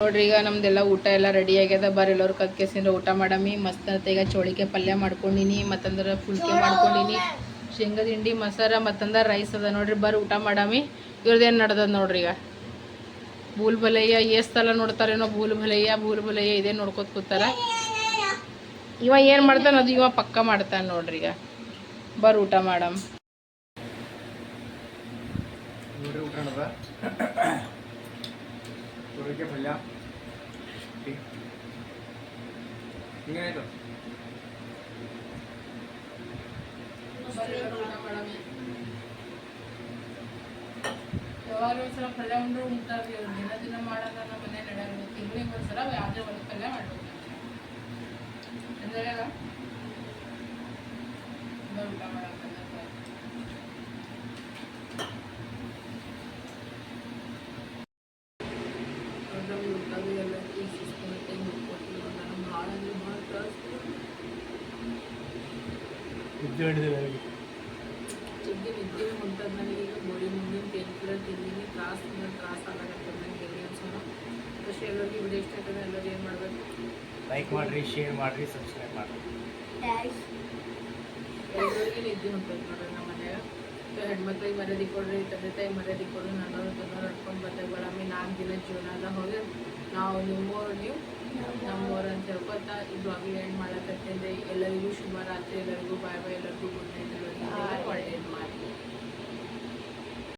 ನೋಡ್ರಿ ಈಗ ನಮ್ದೆಲ್ಲ ಊಟ ಎಲ್ಲ ರೆಡಿ ಆಗ್ಯದ ಬರ್ರಿ ಎಲ್ಲರೂ ಕತ್ಕೆಸಿಂದ ಊಟ ಮಾಡಮಿ ಮಸ್ತ್ ಅಂತ ಈಗ ಚೋಳಿಕೆ ಪಲ್ಯ ಮಾಡ್ಕೊಂಡಿನಿ ಮತ್ತಂದ್ರೆ ಫುಲ್ಕೆ ಮಾಡ್ಕೊಂಡಿನಿ ಶೇಂಗದ ಹಿಂಡಿ ಮಸಾರ ಮತ್ತಂದ್ರೆ ರೈಸ್ ಅದ ನೋಡ್ರಿ ಬರ್ರಿ ಊಟ ಮಾಡಮಿ ಇವ್ರದ್ದೇನು ನಡ್ದದ ನೋಡ್ರಿ ಈಗ ಭೂಲ್ ಭಲಯ್ಯ ಏಸ್ ಸ್ಥಳ ನೋಡ್ತಾರೇನೋ ಭೂಲ್ ಭಲಯ್ಯ ಭೂಲ್ ಭಲಯ್ಯ ಇದೇ ನೋಡ್ಕೊತ ಕೂತಾರ. ಇವ ಏನು ಮಾಡ್ತಾನ ಅದು ಇವ ಪಕ್ಕ ಮಾಡ್ತಾನೆ ನೋಡ್ರಿ ಈಗ. ಬರ್ ಊಟ ಮಾಡಮ್. ಪಲ್ಯ ಯಾವಾಗಲೂ ಒಂದ್ಸಲ ಪಲ್ಯ ಉಂಡ್ರು ಉಂಟಾರಿ ಅವ್ರು ದಿನ ದಿನ ಮಾಡೋದ ನಮ್ಮ ಮನೆ ನಡೆಯಲ್ಲ. ತಿಂಗಳಿಗೆ ಒಂದ್ಸಲ ಯಾವುದೇ ಒಂದು ಪಲ್ಯ ಮಾಡ್ಬೇಕು ಅಂದ್ರೆ ಊಟ ಮಾಡಕ್ಕೆ ಎಲ್ಲ ಭಾಳ ಅಂದ್ರೆ ಭಾಳ ತ್ರಾಸ ನಿದ್ದೆ ಹಿಡಿದಿಲ್ಲ ಹಿಂಗೆ ನಿದ್ದೆ ಹೊಂಟದ್ದು ನನಗೆ ಈಗ ಗೋಳಿ ಮುಂದೆ ಪೇನ್ ಕಿಲ್ಲರ್ ತಿಂದಿನಿ ತ್ರಾಸು ಮೇಲೆ ತ್ರಾಸು ಆಗತ್ತೆ ನನಗೆ ಹೆವಿ ಅನ್ಸೋಣ ಫಸ್ಟ್ ಎಲ್ಲರಿಗೂ ವಿಡಿಯೋ ಇಷ್ಟ ಆಗ್ತದೆ ಎಲ್ಲರೂ ಏನು ಮಾಡಬೇಕು? ಲೈಕ್ ಮಾಡಿರಿ ಶೇರ್ ಮಾಡಿರಿ ಸಬ್ಸ್ಕ್ರೈಬ್ ಮಾಡಿರಿ. ಎಲ್ಲರಿಗೆ ನಿದ್ದೆ ಹೊಂಟದ್ದು ನೋಡ್ರಿ ನಮ್ಮ ಮನೆಯಾಗ. ಹೆಣ್ಮಕ್ಳಿಗೆ ಮರ್ಯಾದೆ ಕೊಡ್ರಿ ತಂದೆ ತಾಯಿ ಮರ್ಯಾದೆ ಕೊಡ್ರಿ ನಾನು ತಂದವ್ರು ಹಡ್ಕೊಂಡು ಬರ್ತಾರೆ ಬಳಮ್ಮಿ ನಾಲ್ಕು ದಿನ ಜೀವನ ಎಲ್ಲ ಹೋಗಿ ನಾವು ನಿಮ್ಮೂರು ನೀವು ನಮ್ಮೂರು ಅಂತ ಹೇಳ್ಕೊತಾ ಇದು ಆಗಲಿ ಏನು ಮಾಡಕತ್ತಿದ್ದೆ ಎಲ್ಲರಿಗೂ ಶುಭ ರಾತ್ರಿ ಎಲ್ಲರಿಗೂ ಬಾಯ್ ಬಾಯ್ ಎಲ್ಲರಿಗೂ ಗುಡ್ ನೈಟ್ ಒಳ್ಳೆಯದು ಮಾಡಿ